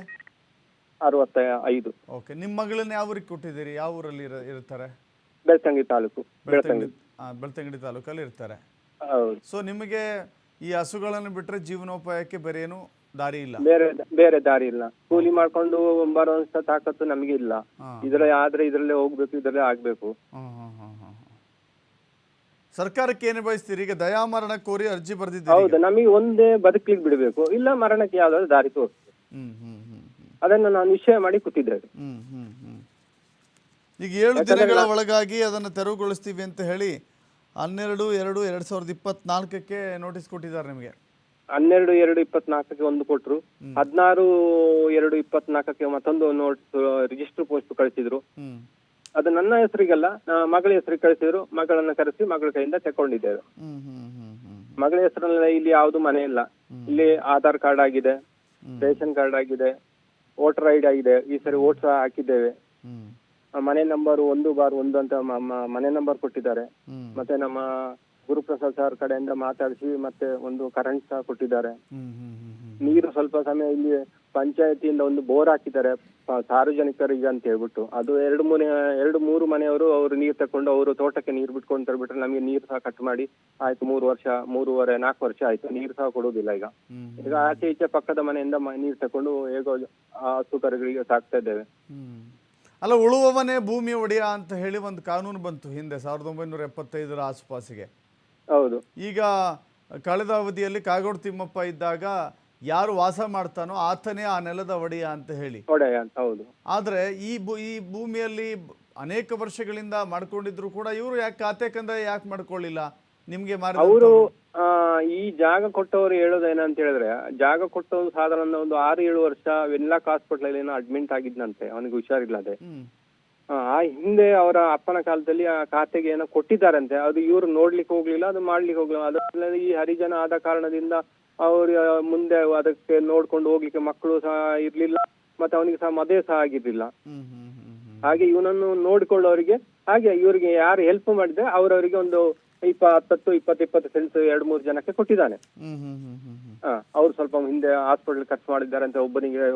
ಅರವತ್ತ ಐದು
ಓಕೆ. ನಿಮ್ಮ ಮಗಳನ್ನ ಯಾವ ಊರಿಗೆ ಕೊಟ್ಟಿದ್ದೀರಿ? ಯಾವ ಊರಲ್ಲಿ ಇರ್ತಾರೆ?
ಬೆಳ್ತಂಗಿ ತಾಲೂಕು. ಬೆಳ್ತಂಗಿ
ಬೆಳ್ತಂಗಡಿ ತಾಲೂಕಲ್ಲಿ ಇರ್ತಾರೆ.
ಹೌದು.
ಸೊ ನಿಮಗೆ ಈ ಹಸುಗಳನ್ನು ಬಿಟ್ಟರೆ ಜೀವನೋಪಾಯಕ್ಕೆ ಬೇರೆ ಏನು ದಾರಿ ಇಲ್ಲ?
ಬೇರೆ ಬೇರೆ ದಾರಿ ಇಲ್ಲ. ಕೂಲಿ ಮಾಡ್ಕೊಂಡು ಬರುವಂತ ತಾಕತ್ತು ನಮ್ಗೆ ಇಲ್ಲ.
ಇದರಲ್ಲಿ
ಇದ್ರ ಆದ್ರೆ ಇದ್ರಲ್ಲೇ ಹೋಗ್ಬೇಕು ಇದ್ರಲ್ಲೇ ಆಗ್ಬೇಕು.
ಸರ್ಕಾರಕ್ಕೆ ಏನು ಬಯಸ್ತೀರಿ? ಈಗ ದಯಾಮರಣ ಕೋರಿ ಅರ್ಜಿ ಬರೆದಿದ್ದೀರಿ
ಹೌದು ನಮಗೆ ಒಂದೇ ಬದುಕಲಿಕ್ಕೆ ಬಿಡಬೇಕು. ಇಲ್ಲ ಮರಣಕ್ಕೆ ಯಾವ್ದಾದ್ರು ದಾರಿ
ತೋರಿಸ್ತೀವಿ
ಅದನ್ನು ನಾವು ನಿಶ್ಚಯ ಮಾಡಿ ಕೂತಿದ್ದೇವೆ
ಈಗ ಏಳು ದಿನಗಳ ಒಳಗಾಗಿ ಅದನ್ನು ತೆರವುಗೊಳಿಸ್ತೀವಿ ಅಂತ ಹೇಳಿ ಹನ್ನೆರಡು ಎರಡು ಎರಡು ಸಾವಿರದ ಇಪ್ಪತ್ನಾಲ್ಕಕ್ಕೆ ನೋಟಿಸ್ ಕೊಟ್ಟಿದ್ದಾರೆ ನಿಮಗೆ.
ಹನ್ನೆರಡು ಎರಡು ಇಪ್ಪತ್ನಾಲ್ಕಕ್ಕೆ ಒಂದು ಕೊಟ್ರು. ಹದಿನಾರು ಎರಡು ಇಪ್ಪತ್ನಾಲ್ಕಕ್ಕೆ ಮತ್ತೊಂದು ನೋಟಿಸ್ ರಿಜಿಸ್ಟರ್ ಪೋಸ್ಟ್ ಕಳಿಸಿದ್ರು. ಅದು ನನ್ನ ಹೆಸರಿಗಲ್ಲ ಮಗಳ ಹೆಸರಿಗೆ ಕಳಿಸಿದ್ರು. ಮಗಳನ್ನ ಕರೆಸಿ ಮಗಳ ಕೈಯಿಂದ ತಕೊಂಡಿದ್ದೇವೆ ಮಗಳ ಹೆಸರಲ್ಲ ಇಲ್ಲಿ ಯಾವ್ದು ಮನೆ ಇಲ್ಲ. ಇಲ್ಲಿ ಆಧಾರ್ ಕಾರ್ಡ್ ಆಗಿದೆ ರೇಷನ್ ಕಾರ್ಡ್ ಆಗಿದೆ ವೋಟರ್ ಐಡಿ ಆಗಿದೆ. ಈ ಸರಿ ವೋಟ್ ಸಹ ಹಾಕಿದ್ದೇವೆ ಮನೆ ನಂಬರ್ ಒಂದು ಬಾರ್ ಒಂದು ಅಂತ ಮ- ಮ- ಮನೆ ನಂಬರ್ ಕೊಟ್ಟಿದ್ದಾರೆ.
ಹ್ಮ್.
ಮತ್ತೆ ನಮ್ಮ ಗುರುಪ್ರಸಾದ್ ಸರ್ ಕಡೆಯಿಂದ ಮಾತಾಡಿಸಿ ಮತ್ತೆ ಒಂದು ಕರೆಂಟ್ ಸಹ ಕೊಟ್ಟಿದ್ದಾರೆ.
ಹ್ಮ್ ಹ್ಮ್ ಹ್ಮ್ ಹ್ಮ್
ನೀರು ಸ್ವಲ್ಪ ಸಮಯ ಇಲ್ಲಿ ಪಂಚಾಯತಿಯಿಂದ ಒಂದು ಬೋರ್ ಹಾಕಿದ್ದಾರೆ ಪ- ಸಾರ್ವಜನಿಕರಿಗೆ ಅಂತ ಹೇಳ್ಬಿಟ್ಟು. ಅದು ಎರಡು ಮೂರು ಎರಡು ಮೂರು ಮನೆಯವರು ಅವರು ನೀರು ತಕೊಂಡು ಅವರು ತೋಟಕ್ಕೆ ನೀರು ಬಿಟ್ಕೊಂಡು ತರ್ಬಿಟ್ರೆ ನಮಗೆ ನೀರು ಸಹ ಕಟ್ ಮಾಡಿ ಆಯ್ತು ಮೂರು ವರ್ಷ ಮೂರುವರೆ ನಾಲ್ಕು ವರ್ಷ ಆಯ್ತು ನೀರು ಸಹ ಕೊಡುವುದಿಲ್ಲ ಈಗ.
ಹ್ಮ್
ಈಗ ಆಚೆ ಈಚೆ ಪಕ್ಕದ ಮನೆಯಿಂದ ಮ- ನೀರು ತಕೊಂಡು ಹೇಗೋ ಆ ಹಸು ಕರುಗಳಿಗೆ ಸಾಕ್ತಾ ಇದ್ದೇವೆ.
ಹ್ಮ್. ಅಲ್ಲ ಉಳುವವನೇ ಭೂಮಿ ಒಡೆಯ ಅಂತ ಹೇಳಿ ಒಂದು ಕಾನೂನು ಬಂತು ಹಿಂದೆ ಸಾವಿರದ ಒಂಬೈನೂರ ಎಪ್ಪತ್ತೈದರ ಆಸುಪಾಸಿಗೆ.
ಹೌದು.
ಈಗ ಕಳೆದ ಅವಧಿಯಲ್ಲಿ ಕಾಗೋಡು ತಿಮ್ಮಪ್ಪ ಇದ್ದಾಗ ಯಾರು ವಾಸ ಮಾಡ್ತಾನೋ ಆತನೇ ಆ ನೆಲದ ಒಡೆಯ ಅಂತ ಹೇಳಿ.
ಒಡೆಯ ಅಂತ ಹೌದು.
ಆದರೆ ಈ ಭೂ ಈ ಭೂಮಿಯಲ್ಲಿ ಅನೇಕ ವರ್ಷಗಳಿಂದ ಮಾಡ್ಕೊಂಡಿದ್ರು ಕೂಡ ಇವರು ಯಾಕೆ ಖಾತೆ ಕಂದಾಯ ಯಾಕೆ ಮಾಡ್ಕೊಳ್ಳಿಲ್ಲ? ನಿಮಗೆ
ಅವರು ಈ ಜಾಗ ಕೊಟ್ಟವರು ಹೇಳೋದೇನಂತ ಹೇಳಿದ್ರೆ ಜಾಗ ಕೊಟ್ಟವರು ಸಾಧಾರಣ ಒಂದು ಆರು ಏಳು ವರ್ಷ ವೆನ್ಲಾಕ್ ಹಾಸ್ಪಿಟಲ್ ಅಲ್ಲಿ ಏನೋ ಅಡ್ಮಿಂಟ್ ಆಗಿದ್ನಂತೆ. ಅವನಿಗೆ ಹುಷಾರಿಲ್ಲದೆ. ಆ ಹಿಂದೆ ಅವರ ಅಪ್ಪನ ಕಾಲದಲ್ಲಿ ಆ ಖಾತೆಗೆ ಏನೋ ಕೊಟ್ಟಿದ್ದಾರಂತೆ. ಅದು ಇವರು ನೋಡ್ಲಿಕ್ಕೆ ಹೋಗ್ಲಿಲ್ಲ ಅದು ಮಾಡ್ಲಿಕ್ಕೆ ಹೋಗ್ಲಿಲ್ಲ. ಅದಲ್ಲದೆ ಈ ಹರಿಜನ ಆದ ಕಾರಣದಿಂದ ಅವ್ರ ಮುಂದೆ ಅದಕ್ಕೆ ನೋಡ್ಕೊಂಡು ಹೋಗ್ಲಿಕ್ಕೆ ಮಕ್ಕಳು ಸಹ ಇರ್ಲಿಲ್ಲ ಮತ್ತೆ ಅವನಿಗೆ ಸಹ ಮದುವೆ ಸಹ ಆಗಿರ್ಲಿಲ್ಲ. ಹಾಗೆ ಇವನನ್ನು ನೋಡ್ಕೊಳ್ಳೋರಿಗೆ ಹಾಗೆ ಇವರಿಗೆ ಯಾರು ಹೆಲ್ಪ್ ಮಾಡಿದ್ರೆ ಅವರವರಿಗೆ ಒಂದು ಇಪ್ಪ ಹತ್ತತ್ತು ಇಪ್ಪತ್ತು ಇಪ್ಪತ್ತು ಸೆಂಟ್ಸ್ ಎರಡು ಮೂರು ಜನಕ್ಕೆ ಕೊಟ್ಟಿದ್ದಾನೆ. ಅವ್ರು ಸ್ವಲ್ಪ ಹಿಂದೆ ಹಾಸ್ಪಿಟಲ್ ಖರ್ಚು ಮಾಡಿದ್ದಾರೆ ಅಂತ ಒಬ್ಬನಿಗೆ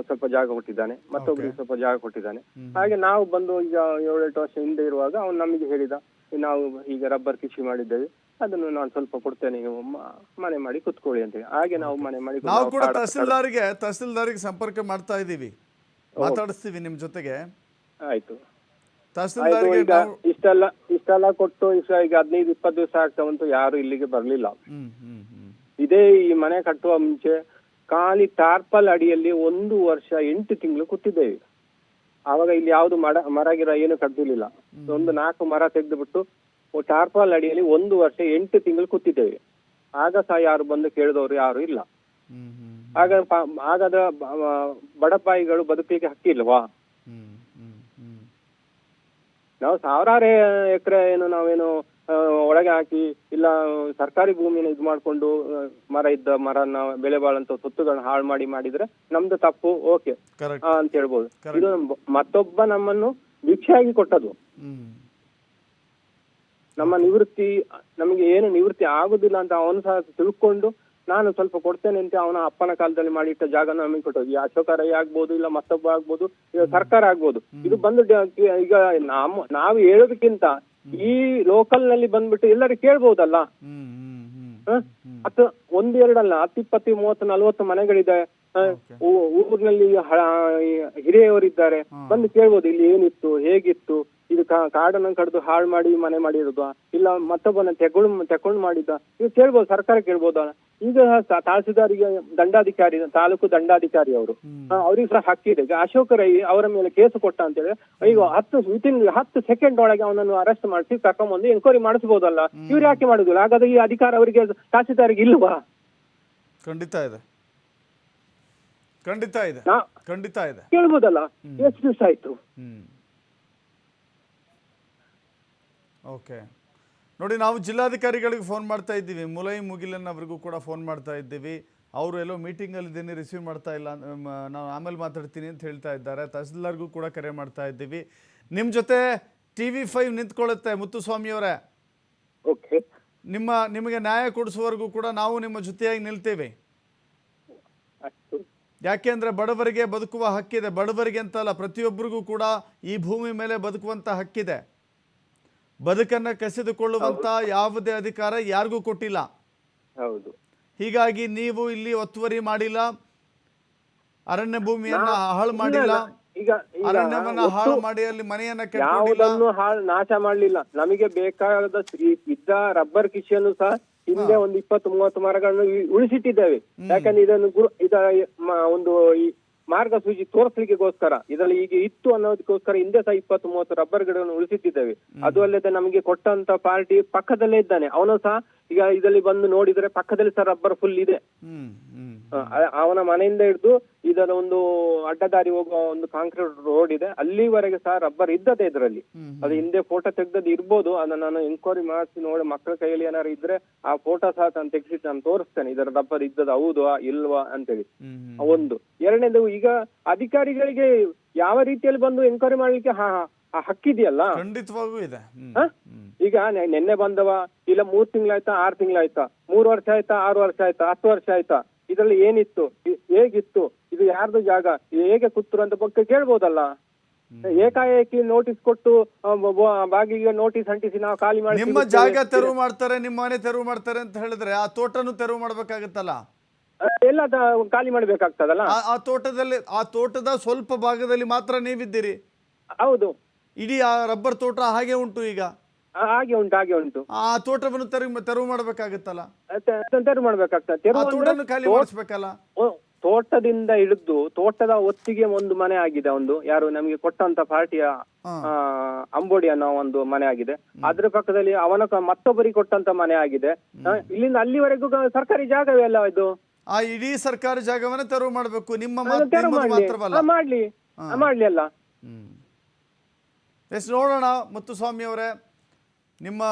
ಸ್ವಲ್ಪ ಜಾಗ ಕೊಟ್ಟಿದ್ದಾನೆ. ಮತ್ತೊಬ್ಬರಿಗೆ ಸ್ವಲ್ಪ ಜಾಗ ಕೊಟ್ಟಿದ್ದಾನೆ. ಹಾಗೆ ನಾವು ಬಂದು ಈಗ ಏಳೆಂಟು ವರ್ಷ ಹಿಂದೆ ಇರುವಾಗ ಅವ್ನು ನಮಗೆ ಹೇಳಿದ ನಾವು ಈಗ ರಬ್ಬರ್ ಕೃಷಿ ಮಾಡಿದ್ದೇವೆ. ಅದನ್ನು ನಾನು ಸ್ವಲ್ಪ ಕೊಡ್ತೇನೆ ನೀವು ಮನೆ ಮಾಡಿ ಕುತ್ಕೊಳ್ಳಿ ಅಂತ ಹೇಳಿ. ಹಾಗೆ ನಾವು ಮನೆ ಮಾಡಿ
ನಾವು ಕಾಡು- ತಹಸೀಲ್ದಾರಿಗೆ ತಹಸೀಲ್ದಾರಿಗೆ ಸಂಪರ್ಕ ಮಾಡ್ತಾ ಇದ್ದೀವಿ ಮಾತಾಡಿಸ್ತೀವಿ ನಿಮ್ಮ ಜೊತೆಗೆ.
ಆಯ್ತು. ಆಯ್ತು
ತಹಸೀಲ್ದಾರಿಗೆ
ಈಗ
ನಾವು
ಇಷ್ಟೆಲ್ಲ ಇಷ್ಟೆಲ್ಲ ಕೊಟ್ಟು ಈಗ ಈಗ ಹದಿನೈದು ಇಪ್ಪತ್ತು ದಿವಸ ಆಗ್ತಾ ಯಾರು ಇಲ್ಲಿಗೆ ಬರ್ಲಿಲ್ಲ.
ಹ್ಮ್ ಹ್ಮ್ ಹ್ಮ್.
ಇದೇ ಈ ಮನೆ ಕಟ್ಟುವ ಮುಂಚೆ ಖಾಲಿ ಟಾರ್ಪಲ್ ಅಡಿಯಲ್ಲಿ ಒಂದು ವರ್ಷ ಎಂಟು ತಿಂಗಳು ಕೂತಿದ್ದೇವೆ ಆವಾಗ ಇಲ್ಲಿ ಯಾವ್ದು ಮರ ಮರ ಗಿರ ಏನು ಕಟ್ಟಿರ್ಲಿಲ್ಲ ಒಂದು ನಾಲ್ಕು ಮರ ತೆಗೆದು ಬಿಟ್ಟು ಟಾರ್ಪಲ್ ಅಡಿಯಲ್ಲಿ ಒಂದು ವರ್ಷ ಎಂಟು ತಿಂಗಳು ಕೂತಿದ್ದೇವೆ ಆಗ ಸಹ ಯಾರು ಬಂದು ಕೇಳಿದವರು ಯಾರು ಇಲ್ಲ.
ಹ್ಮ್ ಹ್ಮ್
ಆಗ ಪ- ಆಗದ ಬ- ಬಡಪಾಯಿಗಳು ಬದುಕಲಿಕ್ಕೆ ಹಕ್ಕಿಲ್ವಾ? ನಾವು ಸಾವಿರಾರು ಎಕರೆ ಏನು ನಾವೇನು ಒಳಗೆ ಹಾಕಿ ಇಲ್ಲ ಸರ್ಕಾರಿ ಭೂಮಿನ ಇದು ಮಾಡ್ಕೊಂಡು ಮರ ಇದ್ದ ಮರನ ಬೆಳೆ ಬಾಳಂತ ಸೊತ್ತುಗಳನ್ನ ಹಾಳು ಮಾಡಿ ಮಾಡಿದ್ರೆ ನಮ್ದು ತಪ್ಪು ಓಕೆ. ಅಂತ ಹೇಳ್ಬೋದು. ಇದು ಮತ್ತೊಬ್ಬ ನಮ್ಮನ್ನು ಭಿಕ್ಷೆಯಾಗಿ ಕೊಟ್ಟದು ನಮ್ಮ ನಿವೃತ್ತಿ ನಮಗೆ ಏನು ನಿವೃತ್ತಿ ಆಗುದಿಲ್ಲ ಅಂತ ಅವನು ಸಹ ತಿಳ್ಕೊಂಡು ನಾನು ಸ್ವಲ್ಪ ಕೊಡ್ತೇನೆ ಅಂತ ಅವನ ಅಪ್ಪನ ಕಾಲದಲ್ಲಿ ಮಾಡಿಟ್ಟ ಜಾಗ ನಮಗೆ ಕೊಟ್ಟದ್ದು ಈ ಅಶೋಕ ರೈ ಆಗ್ಬೋದು ಇಲ್ಲ ಮತ್ತೊಬ್ಬ ಆಗ್ಬೋದು ಈಗ ಸರ್ಕಾರ ಆಗ್ಬೋದು. ಇದು ಬಂದು ಡ- ಈಗ ನಮ್ಮ ನಾವು ಹೇಳೋದಕ್ಕಿಂತ ಈ ಲೋಕಲ್ನಲ್ಲಿ ಬಂದ್ಬಿಟ್ಟು ಎಲ್ಲರೂ ಕೇಳ್ಬೋದಲ್ಲ?
ಹ್ಮ್ ಹ್ಮ್ ಹ್ಮ್.
ಹ? ಹತ್ತು ಒಂದ್ ಎರಡಲ್ಲ ಹತ್ತು ಇಪ್ಪತ್ತು ಮೂವತ್ತು ನಲ್ವತ್ತು ಮನೆಗಳಿದೆ. ಹ? ಊ- ಊರಿನಲ್ಲಿ ಹ- ಹಿರಿಯವರಿದ್ದಾರೆ ಬಂದು ಕೇಳ್ಬೋದು ಇಲ್ಲಿ ಏನಿತ್ತು ಹೇಗಿತ್ತು? ಕಾಡನ್ನ ಕಡ್ದು ಹಾಳು ಮಾಡಿ ಮನೆ ಮಾಡಿರೋದ ಇಲ್ಲ ಮತ್ತೊಬ್ಬನ ತೆಗೊಂಡು ತೆಕೊಂಡು ಮಾಡಿದ್ದ ಇದು ಕೇಳ್ಬೋದು ಸರ್ಕಾರ ಕೇಳ್ಬೋದ ಈಗ ತಹಸೀಲ್ದಾರಿಗೆ ದಂಡಾಧಿಕಾರಿ ತಾಲೂಕು ದಂಡಾಧಿಕಾರಿ ಅವರು. ಅವ್ರಿಗೆ ಸಹ ಹಕ್ಕಿದೆ ಈಗ ಅಶೋಕ ರೈ ಅವರ ಮೇಲೆ ಕೇಸು ಕೊಟ್ಟ ಅಂತ ಹೇಳಿ ಈಗ ಹತ್ತು ವಿತಿನ್ ಹತ್ತು ಸೆಕೆಂಡ್ ಒಳಗೆ ಅವನನ್ನು ಅರೆಸ್ಟ್ ಮಾಡಿಸಿ ಕರ್ಕೊಂಡ್ಬಂದು ಎನ್ಕ್ವೈರಿ ಮಾಡಿಸಬಹುದಲ್ಲ ಇವ್ರು ಯಾಕೆ ಮಾಡುದಿಲ್ಲ? ಹಾಗಾದ್ರೆ ಈ ಅಧಿಕಾರ ಅವರಿಗೆ ತಹಸೀಲ್ದಾರಿಗೆ ಇಲ್ವಾ?
ಖಂಡಿತ ಇದೆ. ಖಂಡಿತ ಇದೆ. ಖಂಡಿತ ಇದೆ.
ಕೇಳ್ಬೋದಲ್ಲ? ಎಷ್ಟು ದಿವಸ ಆಯ್ತು
ಹ್ಮ್ ಓಕೆ. ನೋಡಿ ನಾವು ಜಿಲ್ಲಾಧಿಕಾರಿಗಳಿಗೆ ಫೋನ್ ಮಾಡ್ತಾ ಇದ್ದೀವಿ. ಮುಲೈ ಮುಗಿಲನ್ ಅವರಿಗೂ ಕೂಡ ಫೋನ್ ಮಾಡ್ತಾ ಇದ್ದೀವಿ. ಅವರು ಎಲ್ಲೋ ಮೀಟಿಂಗಲ್ಲಿ ಇದ್ದೀನಿ ರಿಸೀವ್ ಮಾಡ್ತಾ ಇಲ್ಲ ನಾವು ಆಮೇಲೆ ಮಾತಾಡ್ತೀನಿ ಅಂತ ಹೇಳ್ತಾ ಇದ್ದಾರೆ. ತಹಸೀಲ್ದಾರ್ಗೂ ಕೂಡ ಕರೆ ಮಾಡ್ತಾ ಇದ್ದೀವಿ. ನಿಮ್ಮ ಜೊತೆ ಟಿ ವಿ ಫೈವ್ ನಿಂತ್ಕೊಳ್ಳುತ್ತೆ ಮುತ್ತುಸ್ವಾಮಿಯವರೇ
ಓಕೆ.
ನಿಮ್ಮ ನಿಮಗೆ ನ್ಯಾಯ ಕೊಡಿಸುವವರೆಗೂ ಕೂಡ ನಾವು ನಿಮ್ಮ ಜೊತೆಯಾಗಿ ನಿಲ್ತೇವೆ.
ಯಾಕೆ
ಯಾಕೆಂದ್ರೆ ಬಡವರಿಗೆ ಬದುಕುವ ಹಕ್ಕಿದೆ. ಬಡವರಿಗೆ ಅಂತಲ್ಲ ಪ್ರತಿಯೊಬ್ಬರಿಗೂ ಕೂಡ ಈ ಭೂಮಿ ಮೇಲೆ ಬದುಕುವಂತ ಹಕ್ಕಿದೆ. ಬದುಕನ್ನ ಕಸಿದುಕೊಳ್ಳುವಂತ ಯಾವುದೇ ಅಧಿಕಾರ ಯಾರಿಗೂ ಕೊಟ್ಟಿಲ್ಲ.
ಹೌದು.
ಹೀಗಾಗಿ ನೀವು ಇಲ್ಲಿ ಒತ್ತುವರಿ ಮಾಡಿಲ್ಲ. ಅರಣ್ಯ ಭೂಮಿಯನ್ನ ಹಾಳು ಮಾಡಿಲ್ಲ.
ಈಗ
ಅರಣ್ಯವನ್ನ ಹಾಳು ಮಾಡಿ ಅಲ್ಲಿ ಮನೆಯನ್ನ
ಯಾವುದನ್ನು ಹಾಳು ನಾಶ ಮಾಡ್ಲಿಲ್ಲ. ನಮಗೆ ಬೇಕಾದ ಇದ್ದ ರಬ್ಬರ್ ಕೃಷಿಯನ್ನು ಸಹ ಹಿಂದೆ ಒಂದು ಇಪ್ಪತ್ತು ಮೂವತ್ತು ಮರಗಳನ್ನು ಉಳಿಸಿಟ್ಟಿದ್ದೇವೆ. ಯಾಕಂದ್ರೆ ಇದನ್ನು ಗುರು ಇದ ಒಂದು ಈ ಮಾರ್ಗಸೂಚಿ ತೋರಿಸ್ಲಿಕ್ಕೆಗೋಸ್ಕರ ಇದರಲ್ಲಿ ಈಗ ಇತ್ತು ಅನ್ನೋದಕ್ಕೋಸ್ಕರ ಹಿಂದೆ ಸಹ ಇಪ್ಪತ್ತು ಮೂವತ್ತು ರಬ್ಬರ್ ಗಿಡಗಳನ್ನು ಉಳಿಸುತ್ತಿದ್ದೇವೆ ಅದು ಅಲ್ಲದೆ ನಮಗೆ ಕೊಟ್ಟಂತ ಪಾರ್ಟಿ ಪಕ್ಕದಲ್ಲೇ ಇದ್ದಾನೆ. ಅವನು ಸಹ ಈಗ ಇದರಲ್ಲಿ ಬಂದು ನೋಡಿದ್ರೆ ಪಕ್ಕದಲ್ಲಿ ಸಹ ರಬ್ಬರ್ ಫುಲ್ ಇದೆ. ಅವನ ಮನೆಯಿಂದ ಹಿಡಿದು ಇದರ ಒಂದು ಅಡ್ಡದಾರಿ ಹೋಗುವ ಒಂದು ಕಾಂಕ್ರೀಟ್ ರೋಡ್ ಇದೆ. ಅಲ್ಲಿವರೆಗೆ ಸಹ ರಬ್ಬರ್ ಇದ್ದದೆ ಇದರಲ್ಲಿ. ಅದು ಹಿಂದೆ ಫೋಟೋ ತೆಗ್ದದ್ದು ಇರ್ಬೋದು. ಅದನ್ನ ನಾನು ಎಂಕ್ವೈರಿ ಮಾಡಿಸಿ ನೋಡಿ ಮಕ್ಕಳ ಕೈಯಲ್ಲಿ ಏನಾರು ಇದ್ರೆ ಆ ಫೋಟೋ ಸಹ ನಾನು ತೆಗೆಸಿಟ್ಟು ನಾನು ತೋರಿಸ್ತೇನೆ. ಇದರ ರಬ್ಬರ್ ಇದ್ದದ ಹೌದಾ ಇಲ್ವಾ ಅಂತೇಳಿ. ಒಂದು. ಎರಡನೇದು ಈಗ ಅಧಿಕಾರಿಗಳಿಗೆ ಯಾವ ರೀತಿಯಲ್ಲಿ ಬಂದು ಎಂಕ್ವೈರಿ ಮಾಡ್ಲಿಕ್ಕೆ ಹಾ- ಆ ಹಕ್ಕಿದೆಯಲ್ಲ
ಖಂಡಿತವಾಗೂ ಇದೆ.
ಈಗ ನಿನ್ನೆ ನೆನ್ನೆ ಬಂದವ ಇಲ್ಲ ಮೂರ್ ತಿಂಗಳಾಯ್ತಾ ಆರ್ ತಿಂಗಳಾಯ್ತಾ ಮೂರ್ ವರ್ಷ ಆಯ್ತಾ ಆರು ವರ್ಷ ಆಯ್ತಾ ಹತ್ತು ವರ್ಷ ಆಯ್ತಾ ಇದ್ರಲ್ಲಿ ಏನಿತ್ತು ಹೇಗಿತ್ತು ಇದು ಯಾರ್ದು ಜಾಗ? ಹೇಗೆ ಕೂತ್ರು ಅಂತ ಪಕ್ಕ ಕೇಳ್ಬೋದಲ್ಲ. ಏಕಾಏಕಿ ನೋಟಿಸ್ ಕೊಟ್ಟು ಬಾಗಿಲಿಗೆ ನೋಟಿಸ್ ಅಂಟಿಸಿ ನಾವು ಖಾಲಿ ಮಾಡಿ
ನಿಮ್ಮ ಜಾಗ ತೆರವು ಮಾಡ್ತಾರೆ ನಿಮ್ಮ ಮನೆ ತೆರವು ಮಾಡ್ತಾರೆ ಅಂತ ಹೇಳಿದ್ರೆ ಆ ತೋಟನು ತೆರವು ಮಾಡ್ಬೇಕಾಗತ್ತಲ್ಲ?
ಎಲ್ಲ ಖಾಲಿ ಮಾಡ್ಬೇಕಾಗ್ತದಲ್ಲ?
ಆ- ತೋಟದಲ್ಲಿ ಆ ತೋಟದ ಸ್ವಲ್ಪ ಭಾಗದಲ್ಲಿ ಮಾತ್ರ ನೀವಿದ್ದೀರಿ?
ಹೌದು.
ಇಡೀ ಆ ರಬ್ಬರ್ ತೋಟ ಹಾಗೆ ಉಂಟು ಈಗ?
ಹಾಗೆ ಉಂಟು ಹಾಗೆ ಉಂಟು.
ಆ ತೋಟವನ್ನು ತೆರವು ತೆರವು ಮಾಡ್ಬೇಕಾಗತ್ತಲ್ಲ?
ತೆರವು ಮಾಡ್ಬೇಕಾಗ್ತದೆ.
ಖಾಲಿ ಮಾಡಿಸ್ಬೇಕಲ್ಲ?
ತೋಟದಿಂದ ಹಿಡಿದು ತೋಟದ ಒತ್ತಿಗೆ ಒಂದು ಮನೆ ಆಗಿದೆ ಒಂದು. ಯಾರು ನಮಗೆ ಕೊಟ್ಟಂತ ಪಾರ್ಟಿಯ ಅಂಬೋಡಿ ಅನ್ನೋ ಒಂದು ಮನೆ ಆಗಿದೆ. ಅದ್ರ ಪಕ್ಕದಲ್ಲಿ ಅವನ ಮತ್ತೊಬ್ಬರಿಗೆ ಕೊಟ್ಟಂತ ಮನೆ ಆಗಿದೆ. ಇಲ್ಲಿಂದ ಅಲ್ಲಿವರೆಗೂ ಸರ್ಕಾರಿ ಜಾಗವೇ ಅಲ್ಲ ಇದು?
ಆ ಇಡೀ ಸರ್ಕಾರಿ ಜಾಗವನ್ನ ತೆರವು ಮಾಡಬೇಕು. ನಿಮ್ಮ
ಮಾಡ್ಲಿ. ಮಾಡ್ಲಿ. ಅಲ್ಲ.
ಎಷ್ಟು ಎಸ್ ನೋಡೋಣ ಮತ್ತು ಸ್ವಾಮಿ ಅವರೇ. ನಿಮ್ಮ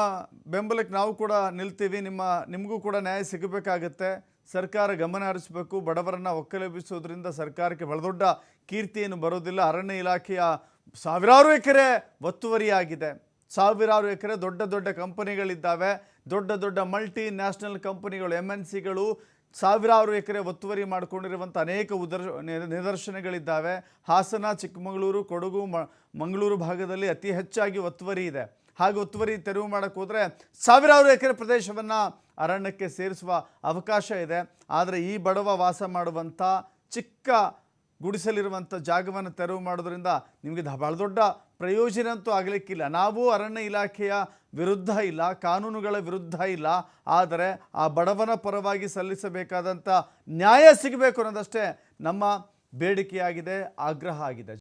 ಬೆಂಬಲಕ್ಕೆ ನಾವು ಕೂಡ ನಿಲ್ತೀವಿ. ನಿಮ್ಮ ನಿಮಗೂ ಕೂಡ ನ್ಯಾಯ ಸಿಗಬೇಕಾಗತ್ತೆ. ಸರ್ಕಾರ ಗಮನ ಹರಿಸಬೇಕು, ಬಡವರನ್ನ ಒಕ್ಕಲೆಬ್ಬಿಸೋದ್ರಿಂದ ಸರ್ಕಾರಕ್ಕೆ ಬಹಳ ದೊಡ್ಡ ಕೀರ್ತಿಯನ್ನು ಬರೋದಿಲ್ಲ. ಅರಣ್ಯ ಇಲಾಖೆಯ ಸಾವಿರಾರು ಎಕರೆ ಒತ್ತುವರಿಯಾಗಿದೆ. ಸಾವಿರಾರು ಎಕರೆ ದೊಡ್ಡ ದೊಡ್ಡ ಕಂಪನಿಗಳಿದ್ದಾವೆ. ದೊಡ್ಡ ದೊಡ್ಡ ಮಲ್ಟಿ ನ್ಯಾಷನಲ್ ಕಂಪನಿಗಳು ಎಂ ಎನ್ ಸಿಗಳು ಸಾವಿರಾರು ಎಕರೆ ಒತ್ತುವರಿ ಮಾಡಿಕೊಂಡಿರುವಂಥ ಅನೇಕ ಉದರ್ ನಿದ- ನಿದರ್ಶನಗಳಿದ್ದಾವೆ. ಹಾಸನ, ಚಿಕ್ಕಮಗಳೂರು, ಕೊಡಗು ಮಂಗಳೂರು ಭಾಗದಲ್ಲಿ ಅತಿ ಹೆಚ್ಚಾಗಿ ಒತ್ತುವರಿ ಇದೆ. ಹಾಗೆ ಒತ್ತುವರಿ ತೆರವು ಮಾಡೋಕ್ಕೆ ಹೋದರೆ ಸಾವಿರಾರು ಎಕರೆ ಪ್ರದೇಶವನ್ನು ಅರಣ್ಯಕ್ಕೆ ಸೇರಿಸುವ ಅವಕಾಶ ಇದೆ. ಆದರೆ ಈ ಬಡವ ವಾಸ ಮಾಡುವಂಥ ಚಿಕ್ಕ ಗುಡಿಸಲಿರುವಂಥ ಜಾಗವನ್ನು ತೆರವು ಮಾಡೋದ್ರಿಂದ ನಿಮಗೆ ಬಹಳ ದೊಡ್ಡ ಪ್ರಯೋಜನ ಅಂತೂ ಆಗಲಿಕ್ಕಿಲ್ಲ. ನಾವು ಅರಣ್ಯ ಇಲಾಖೆಯ ವಿರುದ್ಧ ಇಲ್ಲ, ಕಾನೂನುಗಳ ವಿರುದ್ಧ ಇಲ್ಲ. ಆದರೆ ಆ ಬಡವನ ಪರವಾಗಿ ಸಲ್ಲಿಸಬೇಕಾದಂಥ ನ್ಯಾಯ ಸಿಗಬೇಕು ಅನ್ನೋದಷ್ಟೇ ನಮ್ಮ ಬೇಡಿಕೆಯಾಗಿದೆ, ಆಗ್ರಹ ಆಗಿದೆ.